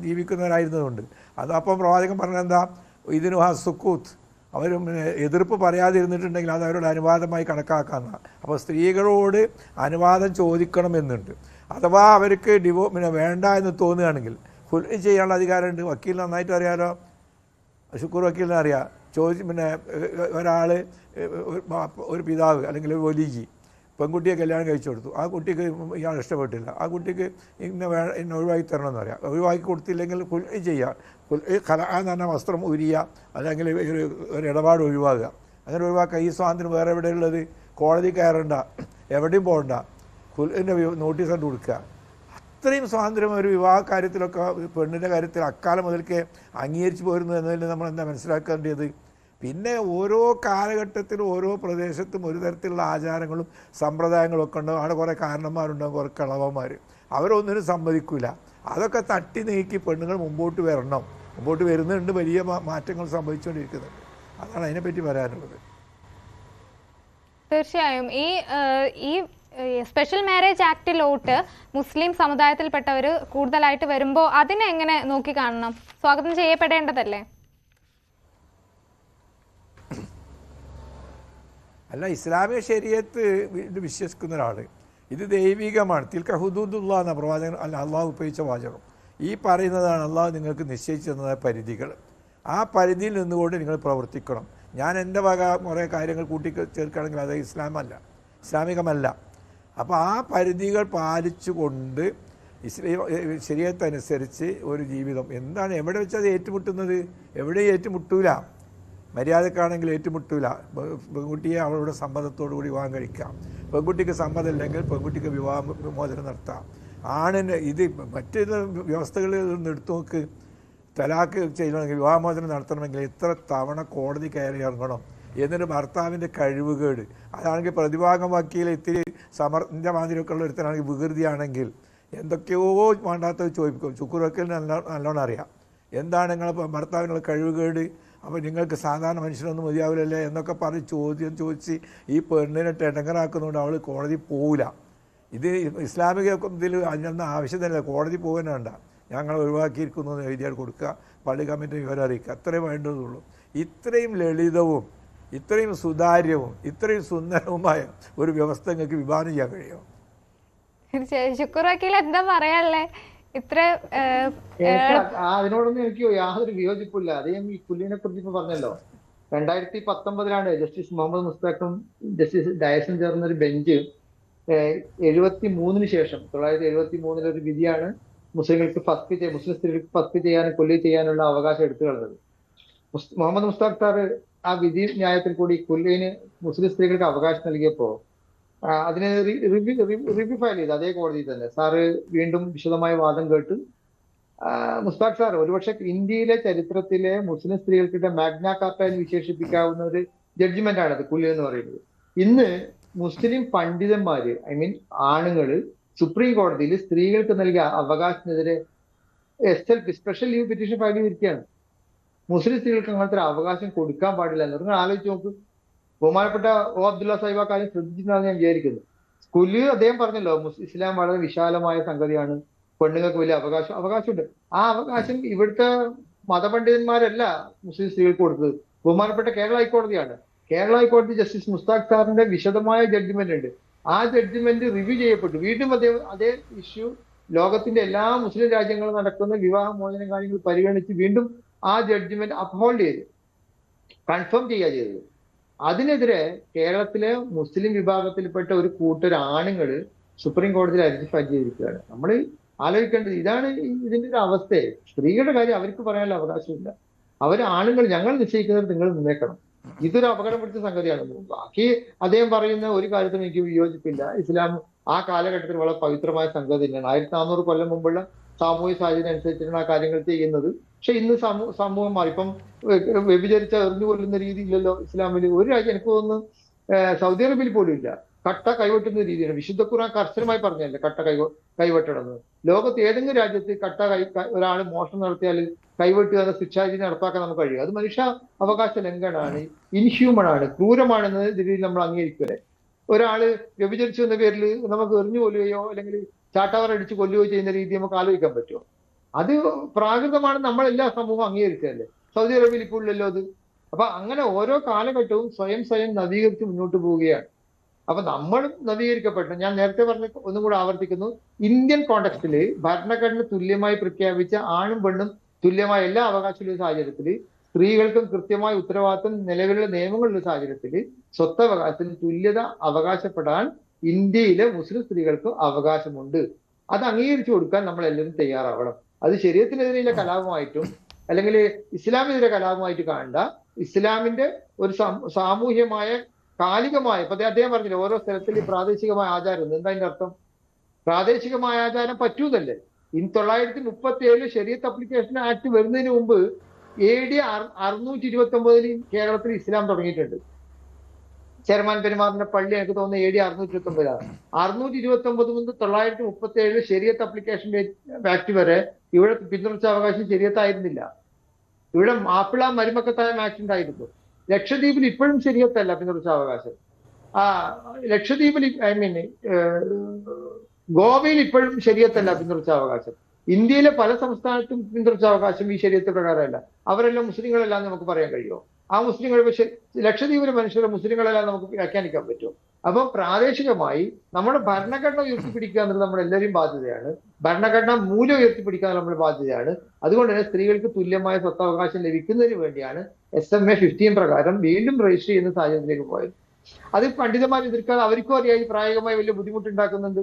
ജീവിക്കുന്നവരായിരുന്നതുകൊണ്ട്. അത് അപ്പം പ്രവാചകൻ പറഞ്ഞെന്താ? ഇതിനു ആ സുക്കൂത്ത്. അവർ എതിർപ്പ് പറയാതിരുന്നിട്ടുണ്ടെങ്കിൽ അത് അവരുടെ അനുവാദമായി കണക്കാക്കാമെന്നാണ് അപ്പോൾ സ്ത്രീകളോട് അനുവാദം ചോദിക്കണമെന്നുണ്ട്. അഥവാ അവർക്ക് ഡിവോ പിന്നെ വേണ്ട എന്ന് തോന്നുകയാണെങ്കിൽ ഫുൾ ചെയ്യാനുള്ള അധികാരമുണ്ട്. വക്കീൽ നന്നായിട്ട് അറിയാലോ? ശുക്കൂർ വക്കീലിനെ അറിയാം. ചോദിച്ച് പിന്നെ ഒരാൾ ഒരു പിതാവ് അല്ലെങ്കിൽ ഒരു വലിജി പെൺകുട്ടിയെ കല്യാണം കഴിച്ചു കൊടുത്തു. ആ കുട്ടിക്ക് ഇയാൾ ഇഷ്ടപ്പെട്ടില്ല. ആ കുട്ടിക്ക് ഇന്ന വേ ഇന്ന ഒഴിവാക്കി തരണമെന്ന് പറയാം. ഒഴിവാക്കി കൊടുത്തില്ലെങ്കിൽ കുൽ ചെയ്യുക കല എന്ന് പറഞ്ഞാൽ വസ്ത്രം ഉരിയുക അല്ലെങ്കിൽ ഒരു ഒരു ഇടപാട് ഒഴിവാക്കുക. അങ്ങനെ ഒഴിവാക്കുക ഈ സ്വാതന്ത്ര്യം വേറെ എവിടെയുള്ളത്? കോടതി കയറണ്ട. എവിടെയും പോകണ്ട. കുലിന്റെ നോട്ടീസ് കണ്ട് കൊടുക്കുക. അത്രയും സ്വാതന്ത്ര്യം ഒരു വിവാഹ കാര്യത്തിലൊക്കെ പെണ്ണിന്റെ കാര്യത്തിൽ അക്കാലം മുതൽക്കേ അംഗീകരിച്ചു പോരുന്നു എന്നതിൽ നമ്മൾ എന്താ മനസ്സിലാക്കേണ്ടത്? പിന്നെ ഓരോ കാലഘട്ടത്തിലും ഓരോ പ്രദേശത്തും ഒരു തരത്തിലുള്ള ആചാരങ്ങളും സമ്പ്രദായങ്ങളും ഒക്കെ ഉണ്ടാവും. അവിടെ കുറേ കാരണന്മാരുണ്ടാവും കുറേ കളവന്മാർ. അവരൊന്നിനും സമ്മതിക്കില്ല അതൊക്കെ തട്ടി നീക്കി പെണ്ണുങ്ങൾ മുമ്പോട്ട് വരണം. മുമ്പോട്ട് വരുന്നുണ്ട് വലിയ മാറ്റങ്ങൾ സംഭവിച്ചുകൊണ്ടിരിക്കുന്നുണ്ട് അതാണ് അതിനെപ്പറ്റി പറയാനുള്ളത്. തീർച്ചയായും. ഈ ഈ സ്പെഷ്യൽ മാരേജ് ആക്ടിലോട്ട് മുസ്ലിം സമുദായത്തിൽപ്പെട്ടവർ കൂടുതലായിട്ട് വരുമ്പോൾ അതിനെ എങ്ങനെ നോക്കി കാണണം? സ്വാഗതം ചെയ്യപ്പെടേണ്ടതല്ലേ? അല്ല ഇസ്ലാമിക ശരീരത്ത് വിശ്വസിക്കുന്ന ഒരാൾ ഇത് ദൈവികമാണ്. തിൽക്ക ഹുദൂദുള്ള എന്ന പ്രവാചകൻ അല്ല അള്ളാഹു ഉപയോഗിച്ച വാചകം. ഈ പറയുന്നതാണ് അള്ളാഹു നിങ്ങൾക്ക് നിശ്ചയിച്ചു തന്നതായ പരിധികൾ. ആ പരിധിയിൽ നിന്നുകൊണ്ട് നിങ്ങൾ പ്രവർത്തിക്കണം. ഞാൻ എന്റെ വക കുറേ കാര്യങ്ങൾ കൂട്ടി ചേർക്കുകയാണെങ്കിൽ അത് ഇസ്ലാമല്ല. ഇസ്ലാമികമല്ല. അപ്പോൾ ആ പരിധികൾ പാലിച്ചുകൊണ്ട് ശരീരത്തനുസരിച്ച് ഒരു ജീവിതം. എന്താണ് എവിടെ വെച്ചാൽ അത് ഏറ്റുമുട്ടുന്നത്? എവിടെയും ഏറ്റുമുട്ടൂല? മര്യാദക്കാണെങ്കിൽ ഏറ്റുമുട്ടില്ല പെൺകുട്ടിയെ അവളുടെ സമ്മതത്തോടു കൂടി വിവാഹം കഴിക്കാം. പെൺകുട്ടിക്ക് സമ്മതമില്ലെങ്കിൽ പെൺകുട്ടിക്ക് വിവാഹ മോചനം നടത്താം. ആണിന് ഇത് മറ്റു വ്യവസ്ഥകളിൽ നിന്ന് എടുത്തു നോക്ക്. തലാക്ക് ചെയ്യണമെങ്കിൽ വിവാഹമോചനം നടത്തണമെങ്കിൽ എത്ര തവണ കോടതി കയറി ഇറങ്ങണം? എന്നിട്ട് ഭർത്താവിന്റെ കഴിവുകേട്. അതാണെങ്കിൽ പ്രതിഭാഗം വക്കീൽ ഇത്തിരി സമർദ്ദ മാതിരിയൊക്കെ ഉള്ള ഒരുത്തനാണെങ്കിൽ വികൃതിയാണെങ്കിൽ എന്തൊക്കെയോ വേണ്ടാത്തത് ചോദിക്കും. ചുക്കുറക്കലിന് നല്ല നല്ലോണം അറിയാം. എന്താണ് നിങ്ങളെ ഭർത്താവിനുള്ള കഴിവുകേട്? അപ്പോൾ നിങ്ങൾക്ക് സാധാരണ മനുഷ്യനൊന്നും മതിയാവില്ലല്ലേ എന്നൊക്കെ പറഞ്ഞ് ചോദ്യം ചോദിച്ച് ഈ പെണ്ണിനെ ടെടങ്ങറാക്കുന്നതുകൊണ്ട് അവൾ കോടതി പോവില്ല. ഇത് ഇസ്ലാമിക ഇതിൽ അതിനൊന്നും ആവശ്യമില്ല കോടതി പോകാൻ വേണ്ട. ഞങ്ങൾ ഒഴിവാക്കിയിരിക്കുന്നു എന്ന് എഴുതിയാൽ കൊടുക്കുക. പള്ളി കമ്മിറ്റി വിവരം അറിയിക്കുക. അത്രേ വേണ്ടതുള്ളൂ ഇത്രയും ലളിതവും ഇത്രയും സുതാര്യവും ഇത്രയും സുന്ദരവുമായ ഒരു വ്യവസ്ഥ നിങ്ങൾക്ക് വിഭാവനം ചെയ്യാൻ കഴിയുമോ? വക്കീൽ എന്താ പറയാനുള്ളേ? ഇത്ര അതിനോടൊന്നും എനിക്ക് യാതൊരു വിയോജിപ്പില്ല അത് ഈ പുല്ലിനെ കുറിച്ച് ഇപ്പൊ പറഞ്ഞല്ലോ. രണ്ടായിരത്തി പത്തൊമ്പതിലാണ് ജസ്റ്റിസ് മുഹമ്മദ് മുസ്താഖും ജസ്റ്റിസ് ഡയസും ചേർന്ന ഒരു ബെഞ്ച് എഴുപത്തി മൂന്നിന് ശേഷം തൊള്ളായിരത്തി എഴുപത്തി മൂന്നിലെ ഒരു വിധിയാണ് മുസ്ലിങ്ങൾക്ക് ഫസ്റ്റ് ചെയ്യാൻ മുസ്ലിം സ്ത്രീകൾക്ക് ഫസ്റ്റ് ചെയ്യാനും കൊല്ലി ചെയ്യാനുള്ള അവകാശം എടുത്തു കളഞ്ഞത്. മുഹമ്മദ് മുസ്താഖ് സാറ് ആ വിധി ന്യായത്തിൽ കൂടി കൊല്ലിന് മുസ്ലിം സ്ത്രീകൾക്ക് അവകാശം നൽകിയപ്പോ അതിന് റിവ്യൂ ഫയൽ ചെയ്ത്. അതേ കോടതിയിൽ തന്നെ. സാറ് വീണ്ടും വിശദമായ വാദം കേട്ട്. മുസ്താഖ് സാർ ഒരുപക്ഷെ ഇന്ത്യയിലെ ചരിത്രത്തിലെ മുസ്ലിം സ്ത്രീകൾക്കിടെ മാഗ്ന കാർട്ട എന്ന് വിശേഷിപ്പിക്കാവുന്ന ഒരു ജഡ്ജ്മെന്റ് ആണ് അത് കുല്യം എന്ന് പറയുന്നത്. ഇന്ന് മുസ്ലിം പണ്ഡിതന്മാര് ഐ മീൻ ആണുങ്ങൾ സുപ്രീം കോടതിയിൽ സ്ത്രീകൾക്ക് നൽകിയ അവകാശത്തിനെതിരെ S L P special leave petition file ചെയ്തിരിക്കുകയാണ്. മുസ്ലിം സ്ത്രീകൾക്ക് അങ്ങനത്തെ ഒരു അവകാശം കൊടുക്കാൻ പാടില്ല എന്ന്. നിങ്ങൾ ആലോചിച്ച് നോക്ക്. ബഹുമാനപ്പെട്ട ഒ അബ്ദുള്ള സാഹിബ് ആ കാര്യം ശ്രദ്ധിച്ചിട്ടുണ്ടെന്ന് ഞാൻ വിചാരിക്കുന്നു. കുലി അദ്ദേഹം പറഞ്ഞല്ലോ ഇസ്ലാം വളരെ വിശാലമായ സംഗതിയാണ്. പെണ്ണുങ്ങൾക്ക് വലിയ അവകാശം അവകാശമുണ്ട്. ആ അവകാശം ഇവിടുത്തെ മതപണ്ഡിതന്മാരല്ല മുസ്ലിം സ്ത്രീകൾക്ക് കൊടുത്തത്. ബഹുമാനപ്പെട്ട കേരള ഹൈക്കോടതിയാണ്. കേരള ഹൈക്കോടതി ജസ്റ്റിസ് മുസ്താഖ് സാറിന്റെ വിശദമായ ജഡ്ജ്മെന്റ് ഉണ്ട്. ആ ജഡ്ജ്മെന്റ് റിവ്യൂ ചെയ്യപ്പെട്ടു. വീണ്ടും അദ്ദേഹം അതേ ഇഷ്യൂ ലോകത്തിന്റെ എല്ലാ മുസ്ലിം രാജ്യങ്ങളും നടക്കുന്ന വിവാഹ മോചന കാര്യങ്ങൾ പരിഗണിച്ച് വീണ്ടും ആ ജഡ്ജ്മെന്റ് അപ്ഹോൾഡ് ചെയ്ത്. കൺഫേം ചെയ്യുക ചെയ്തത്. അതിനെതിരെ കേരളത്തിലെ മുസ്ലിം വിഭാഗത്തിൽപ്പെട്ട ഒരു കൂട്ടർ ആണുങ്ങൾ സുപ്രീം കോടതിയിൽ അരിച്ച് ഫയൽ ചെയ്തിരിക്കുകയാണ്. നമ്മൾ ആലോചിക്കേണ്ടത് ഇതാണ് ഇതിന്റെ ഒരു അവസ്ഥ സ്ത്രീകളുടെ കാര്യം അവർക്ക് പറയാനുള്ള അവകാശമില്ല. അവർ ആണുങ്ങൾ ഞങ്ങൾ നിശ്ചയിക്കുന്നത് നിങ്ങൾ നിന്നേക്കണം. ഇതൊരു അപകടം പിടിച്ച സംഗതിയാണ്. ബാക്കി അദ്ദേഹം പറയുന്ന ഒരു കാര്യത്തിനും എനിക്ക് വിയോജിപ്പില്ല. ഇസ്ലാം ആ കാലഘട്ടത്തിൽ വളരെ പവിത്രമായ സംഗതി തന്നെയാണ്. ആയിരത്തി നാനൂറ് കൊല്ലം മുമ്പുള്ള സാമൂഹിക സാഹചര്യം അനുസരിച്ചിട്ടാണ് ആ കാര്യങ്ങൾ ചെയ്യുന്നത്. പക്ഷെ ഇന്ന് സമൂ- സമൂഹം മാറി ഇപ്പം വ്യഭിചരിച്ച എറിഞ്ഞു കൊല്ലുന്ന രീതിയില്ലല്ലോ ഇസ്ലാമിൽ. ഒരു രാജ്യം എനിക്ക് തോന്നുന്നു സൗദി അറേബ്യയിൽ പോലും ഇല്ല. കട്ട കൈവെട്ടുന്ന രീതിയാണ്. വിശുദ്ധ ഖുർആൻ കർശനമായി പറഞ്ഞല്ലേ കട്ട കൈ കൈവെട്ടണമെന്ന്. ലോകത്ത് ഏതെങ്കിലും രാജ്യത്ത് കട്ട കൈ ഒരാൾ മോഷണം നടത്തിയാൽ കൈവെട്ടുക എന്ന ശിക്ഷാവിധി നടപ്പാക്കാൻ നമുക്ക് കഴിയും. അത് മനുഷ്യ അവകാശ ലംഘനമാണ് ഇൻഹ്യൂമൺ ആണ് ക്രൂരമാണെന്ന് രീതിയിൽ നമ്മൾ അംഗീകരിക്കല്ലേ ഒരാൾ വ്യഭിചരിച്ചു എന്ന പേരിൽ നമുക്ക് എറിഞ്ഞു കൊല്ലുകയോ അല്ലെങ്കിൽ ചാട്ടവർ അടിച്ച് കൊല്ലുകയോ ചെയ്യുന്ന രീതി നമുക്ക് ആലോചിക്കാൻ പറ്റുമോ? അത് പ്രാകൃതമാണ് നമ്മൾ സമൂഹം അംഗീകരിച്ചതല്ലേ? സൗദി അറേബ്യയിൽ ഇപ്പോൾ ഇല്ലല്ലോ അത്? അപ്പൊ അങ്ങനെ ഓരോ കാലഘട്ടവും സ്വയം സ്വയം നവീകരിച്ച് മുന്നോട്ട് പോവുകയാണ്. അപ്പൊ നമ്മൾ നവീകരിക്കപ്പെട്ടു ഞാൻ നേരത്തെ പറഞ്ഞ ഒന്നും കൂടെ ആവർത്തിക്കുന്നു. ഇന്ത്യൻ കോണ്ടക്സ്റ്റിൽ ഭരണഘടന തുല്യമായി പ്രഖ്യാപിച്ച ആണും പെണ്ണും തുല്യമായ എല്ലാ അവകാശമുള്ള സാഹചര്യത്തിൽ സ്ത്രീകൾക്കും കൃത്യമായ ഉത്തരവാദിത്വം നിലവിലുള്ള നിയമങ്ങളുള്ള സാഹചര്യത്തിൽ സ്വത്തവകാശത്തിന് തുല്യത അവകാശപ്പെടാൻ ഇന്ത്യയിലെ മുസ്ലിം സ്ത്രീകൾക്ക് അവകാശമുണ്ട്. അത് അംഗീകരിച്ചു കൊടുക്കാൻ നമ്മൾ എല്ലാവരും തയ്യാറാവണം. അത് ശരീരത്തിനെതിരെയുള്ള കലാപമായിട്ടും അല്ലെങ്കിൽ ഇസ്ലാമിനെതിരെ കലാപമായിട്ട് കാണണ്ട. ഇസ്ലാമിന്റെ ഒരു സാമൂഹ്യമായ കാലികമായ ഇപ്പൊ അദ്ദേഹം പറഞ്ഞില്ല ഓരോ സ്ഥലത്തിൽ പ്രാദേശികമായ ആചാരം ഉണ്ട്. എന്താ അതിന്റെ അർത്ഥം? പ്രാദേശികമായ ആചാരം പറ്റൂന്നല്ലേ ഇൻ തൊള്ളായിരത്തി മുപ്പത്തി ഏഴ് ശരീരത്ത് അപ്ലിക്കേഷൻ ആക്ട് വരുന്നതിന് മുമ്പ് എ ഡി അറുന്നൂറ്റി ഇരുപത്തി ഒമ്പതിൽ കേരളത്തിൽ ഇസ്ലാം തുടങ്ങിയിട്ടുണ്ട്. ചെയർമാൻ പെരുമാറിന്റെ പള്ളി എനിക്ക് തോന്നുന്നത് എ ഡി അറുന്നൂറ്റി ഇരുപത്തി ഒമ്പതിലാണ് അറുന്നൂറ്റി ഇരുപത്തി ഒമ്പത് മുതൽ തൊള്ളായിരത്തി മുപ്പത്തി ഏഴ് ശരീരത്ത് അപ്ലിക്കേഷൻ ആക്ട് വരെ ഇവിടെ പിന്തുടർച്ചാവകാശം ശരിയത്തായിരുന്നില്ല. ഇവിടെ മാപ്പിള മരുമക്കത്തായ ആക്സിഡന്റ് ഉണ്ടായിരുന്നു. ലക്ഷദ്വീപിൽ ഇപ്പോഴും ശരിയത്തല്ല പിന്തുടർച്ചാവകാശം ആ ലക്ഷദ്വീപിൽ ഐ മീൻ ഗോവയിൽ ഇപ്പോഴും ശരിയത്തല്ല പിന്തുടർച്ചാവകാശം ഇന്ത്യയിലെ പല സംസ്ഥാനത്തും പിന്തുടർച്ചാവകാശം ഈ ശരീരത്തെ പ്രകാരമല്ല. അവരെല്ലാം മുസ്ലിങ്ങളല്ല നമുക്ക് പറയാൻ കഴിയുമോ? ആ മുസ്ലിങ്ങൾ പക്ഷെ ലക്ഷദ്വീപിലെ മനുഷ്യരെ മുസ്ലിങ്ങളല്ല നമുക്ക് വ്യാഖ്യാനിക്കാൻ പറ്റും അപ്പൊ പ്രാദേശികമായി നമ്മുടെ ഭരണഘടന ഉയർത്തിപ്പിടിക്കുക എന്നുള്ളത് നമ്മുടെ എല്ലാവരും ബാധ്യതയാണ്. ഭരണഘടന മൂല്യം ഉയർത്തിപ്പിടിക്കുക നമ്മൾ നമ്മുടെ ബാധ്യതയാണ്. അതുകൊണ്ട് തന്നെ സ്ത്രീകൾക്ക് തുല്യമായ സ്വത്തവകാശം ലഭിക്കുന്നതിന് വേണ്ടിയാണ് എസ് എം എ ഫിഫ്റ്റീൻ പ്രകാരം വീണ്ടും രജിസ്റ്റർ ചെയ്യുന്ന സാഹചര്യത്തിലേക്ക് പോയത്. അത് പണ്ഡിതന്മാർ എതിർക്കാതെ അവർക്കും അറിയാം പ്രായോഗികമായി വലിയ ബുദ്ധിമുട്ടുണ്ടാക്കുന്നുണ്ട്.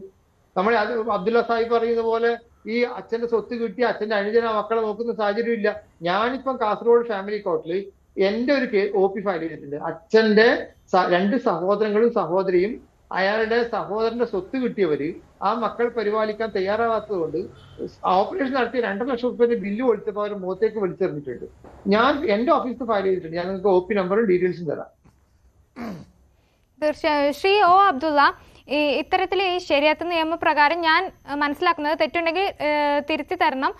നമ്മളെ അത് അബ്ദുള്ള സാഹിബ് പറയുന്ന പോലെ ഈ അച്ഛന്റെ സ്വത്ത് കിട്ടി അച്ഛന്റെ അനുജന മക്കളെ നോക്കുന്ന സാഹചര്യം ഇല്ല. ഞാനിപ്പം കാസർഗോഡ് ഫാമിലി കോർട്ടിൽ എന്റെ ഒരു ഒ പി ഫയൽ ചെയ്തിട്ടുണ്ട്. അച്ഛന്റെ രണ്ട് സഹോദരങ്ങളും സഹോദരിയും അയാളുടെ സഹോദരന്റെ സ്വത്ത് കിട്ടിയവര് ആ മക്കൾ പരിപാലിക്കാൻ തയ്യാറാവാത്തത് കൊണ്ട് ഓപ്പറേഷൻ നടത്തി രണ്ടര ലക്ഷം റുപ്യന്റെ ബില്ല് വിളിച്ചപ്പോൾ അവർ മുഖത്തേക്ക് വിളിച്ചെറിഞ്ഞിട്ടുണ്ട് ഞാൻ എന്റെ ഓഫീസിൽ ഫയൽ ചെയ്തിട്ടുണ്ട്. ഞാൻ നിങ്ങൾക്ക് ഒ പി നമ്പറും ഡീറ്റെയിൽസും തരാം. തീർച്ചയായും. ശ്രീ ഒ അബ്ദുള്ള ഈ ഇത്തരത്തിൽ ഈ ശരിയാത്ത നിയമപ്രകാരം ഞാൻ മനസ്സിലാക്കുന്നത് തെറ്റുണ്ടെങ്കിൽ തിരുത്തി തരണം.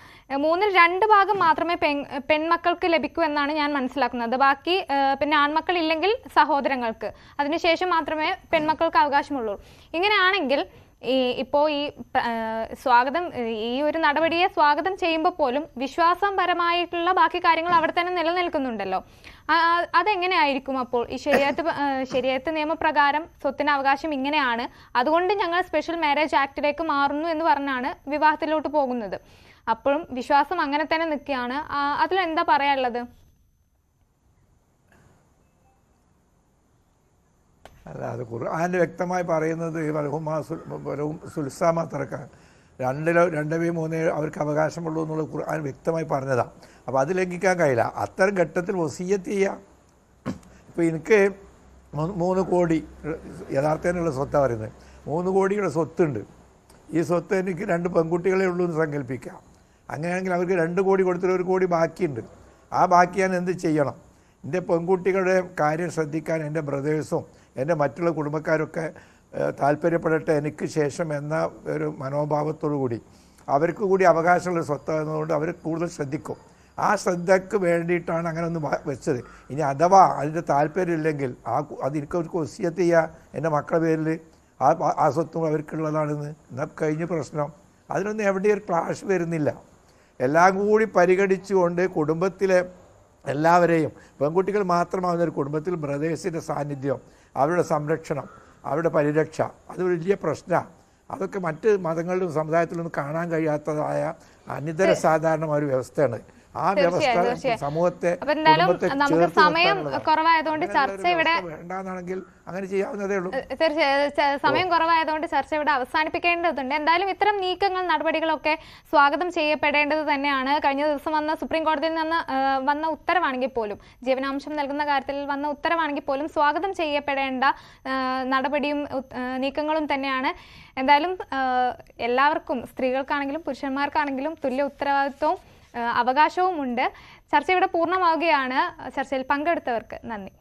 മൂന്നിൽ രണ്ട് ഭാഗം മാത്രമേ പെൺ പെൺമക്കൾക്ക് ലഭിക്കൂ എന്നാണ് ഞാൻ മനസ്സിലാക്കുന്നത്. ബാക്കി പിന്നെ ആൺമക്കൾ ഇല്ലെങ്കിൽ സഹോദരങ്ങൾക്ക് അതിനുശേഷം മാത്രമേ പെൺമക്കൾക്ക് അവകാശമുള്ളൂ. ഇങ്ങനെയാണെങ്കിൽ ഈ ഇപ്പോൾ ഈ സ്വാഗതം ഈ ഒരു നടപടിയെ സ്വാഗതം ചെയ്യുമ്പോൾ പോലും വിശ്വാസം പരമായിട്ടുള്ള ബാക്കി കാര്യങ്ങൾ അവിടെ തന്നെ നിലനിൽക്കുന്നുണ്ടല്ലോ. അതെങ്ങനെയായിരിക്കും അപ്പോൾ? ഈ ശരിയത്ത് ശരിയത്ത് നിയമപ്രകാരം സ്വത്തിന് അവകാശം ഇങ്ങനെയാണ്. അതുകൊണ്ട് ഞങ്ങൾ സ്പെഷ്യൽ മാരേജ് ആക്ടിലേക്ക് മാറുന്നു എന്ന് പറഞ്ഞാണ് വിവാഹത്തിലോട്ട് പോകുന്നത്. അപ്പോഴും വിശ്വാസം അങ്ങനെ തന്നെ നിൽക്കുകയാണ്. അതിലെന്താ പറയാനുള്ളത്? അല്ല അത് ഖുർആൻ വ്യക്തമായി പറയുന്നത് വലഹുമാ സുൽ- വലഹും സുൽസാമ തറക്കാൻ രണ്ടിലോ രണ്ട് മൂന്നേ അവർക്ക് അവകാശമുള്ളൂ എന്നുള്ളത് ഖുർആൻ വ്യക്തമായി പറഞ്ഞതാണ് അപ്പോൾ അത് ലംഘിക്കാൻ കഴിയില്ല. അത്തരം ഘട്ടത്തിൽ വസീയത്ത് ചെയ്യാം. ഇപ്പോൾ എനിക്ക് മൂന്ന് കോടി യഥാർത്ഥത്തിനുള്ള സ്വത്താണ് പറയുന്നത്. മൂന്ന് കോടിയുടെ സ്വത്തുണ്ട്. ഈ സ്വത്ത് എനിക്ക് രണ്ട് പെൺകുട്ടികളെ ഉള്ളൂ എന്ന് സങ്കല്പിക്കാം. അങ്ങനെയാണെങ്കിൽ അവർക്ക് രണ്ട് കോടി കൊടുത്തിട്ട് ഒരു കോടി ബാക്കിയുണ്ട്. ആ ബാക്കി ഞാൻ എന്ത് ചെയ്യണം? എന്റെ പെൺകുട്ടികളുടെ കാര്യം ശ്രദ്ധിക്കാൻ എന്റെ ബ്രദേഴ്സും എന്റെ മറ്റുള്ള കുടുംബക്കാരൊക്കെ താല്പര്യപ്പെടട്ടെ എനിക്ക് ശേഷം എന്ന ഒരു മനോഭാവത്തോടു കൂടി. അവർക്ക് കൂടി അവകാശമുള്ള സ്വത്താകുന്നതുകൊണ്ട് അവർ കൂടുതൽ ശ്രദ്ധിക്കും. ആ ശ്രദ്ധയ്ക്ക് വേണ്ടിയിട്ടാണ് അങ്ങനെ ഒന്ന് വെച്ചത്. ഇനി അഥവാ അതിന്റെ താല്പര്യമില്ലെങ്കിൽ ആ കു- അത് എനിക്ക് ഒരു കൊസിയത്ത് ചെയ്യുക എന്റെ മക്കളുടെ പേരിൽ ആ ആ സ്വത്തും അവർക്കുള്ളതാണെന്ന്. എന്നാൽ കഴിഞ്ഞ പ്രശ്നം. അതിനൊന്നും എവിടെയും ഒരു ക്ലാഷ് വരുന്നില്ല. എല്ലാം കൂടി പരിഗണിച്ചുകൊണ്ട് കുടുംബത്തിലെ എല്ലാവരെയും പെൺകുട്ടികൾ മാത്രമാവുന്ന ഒരു കുടുംബത്തിൽ ബ്രദേഴ്സിന്റെ സാന്നിധ്യം അവരുടെ സംരക്ഷണം അവരുടെ പരിരക്ഷ അത് വലിയ പ്രശ്നമാണ് അതൊക്കെ മറ്റ് മതങ്ങളിലും സമുദായത്തിലൊന്നും കാണാൻ കഴിയാത്തതായ അനിതര സാധാരണമായ ഒരു വ്യവസ്ഥയാണ്. ആ വ്യവസ്ഥ സമൂഹത്തെ നമുക്ക് സമയം കുറവായതുകൊണ്ട് ചർച്ച ഇവിടെ വേണ്ടാന്നാണെങ്കിൽ അങ്ങനെ ചെയ്യാവുന്നതേ ഉള്ളൂ. തീർച്ചയായും സമയം കുറവായതുകൊണ്ട് ചർച്ച ഇവിടെ അവസാനിപ്പിക്കേണ്ടതുണ്ട്. എന്തായാലും ഇത്തരം നീക്കങ്ങൾ നടപടികളൊക്കെ സ്വാഗതം ചെയ്യപ്പെടേണ്ടത് തന്നെയാണ്. കഴിഞ്ഞ ദിവസം വന്ന സുപ്രീം കോടതിയിൽ നിന്ന് വന്ന ഉത്തരവാണെങ്കിൽ പോലും ജീവനാംശം നൽകുന്ന കാര്യത്തിൽ വന്ന ഉത്തരവാണെങ്കിൽ പോലും സ്വാഗതം ചെയ്യപ്പെടേണ്ട നടപടിയും നീക്കങ്ങളും തന്നെയാണ്. എന്തായാലും എല്ലാവർക്കും സ്ത്രീകൾക്കാണെങ്കിലും പുരുഷന്മാർക്കാണെങ്കിലും തുല്യ ഉത്തരവാദിത്വവും ഏഹ്, അവകാശവും ഉണ്ട് ചർച്ച ഇവിടെ പൂർണമാവുകയാണ്. ചർച്ചയിൽ പങ്കെടുത്തവർക്ക് നന്ദി.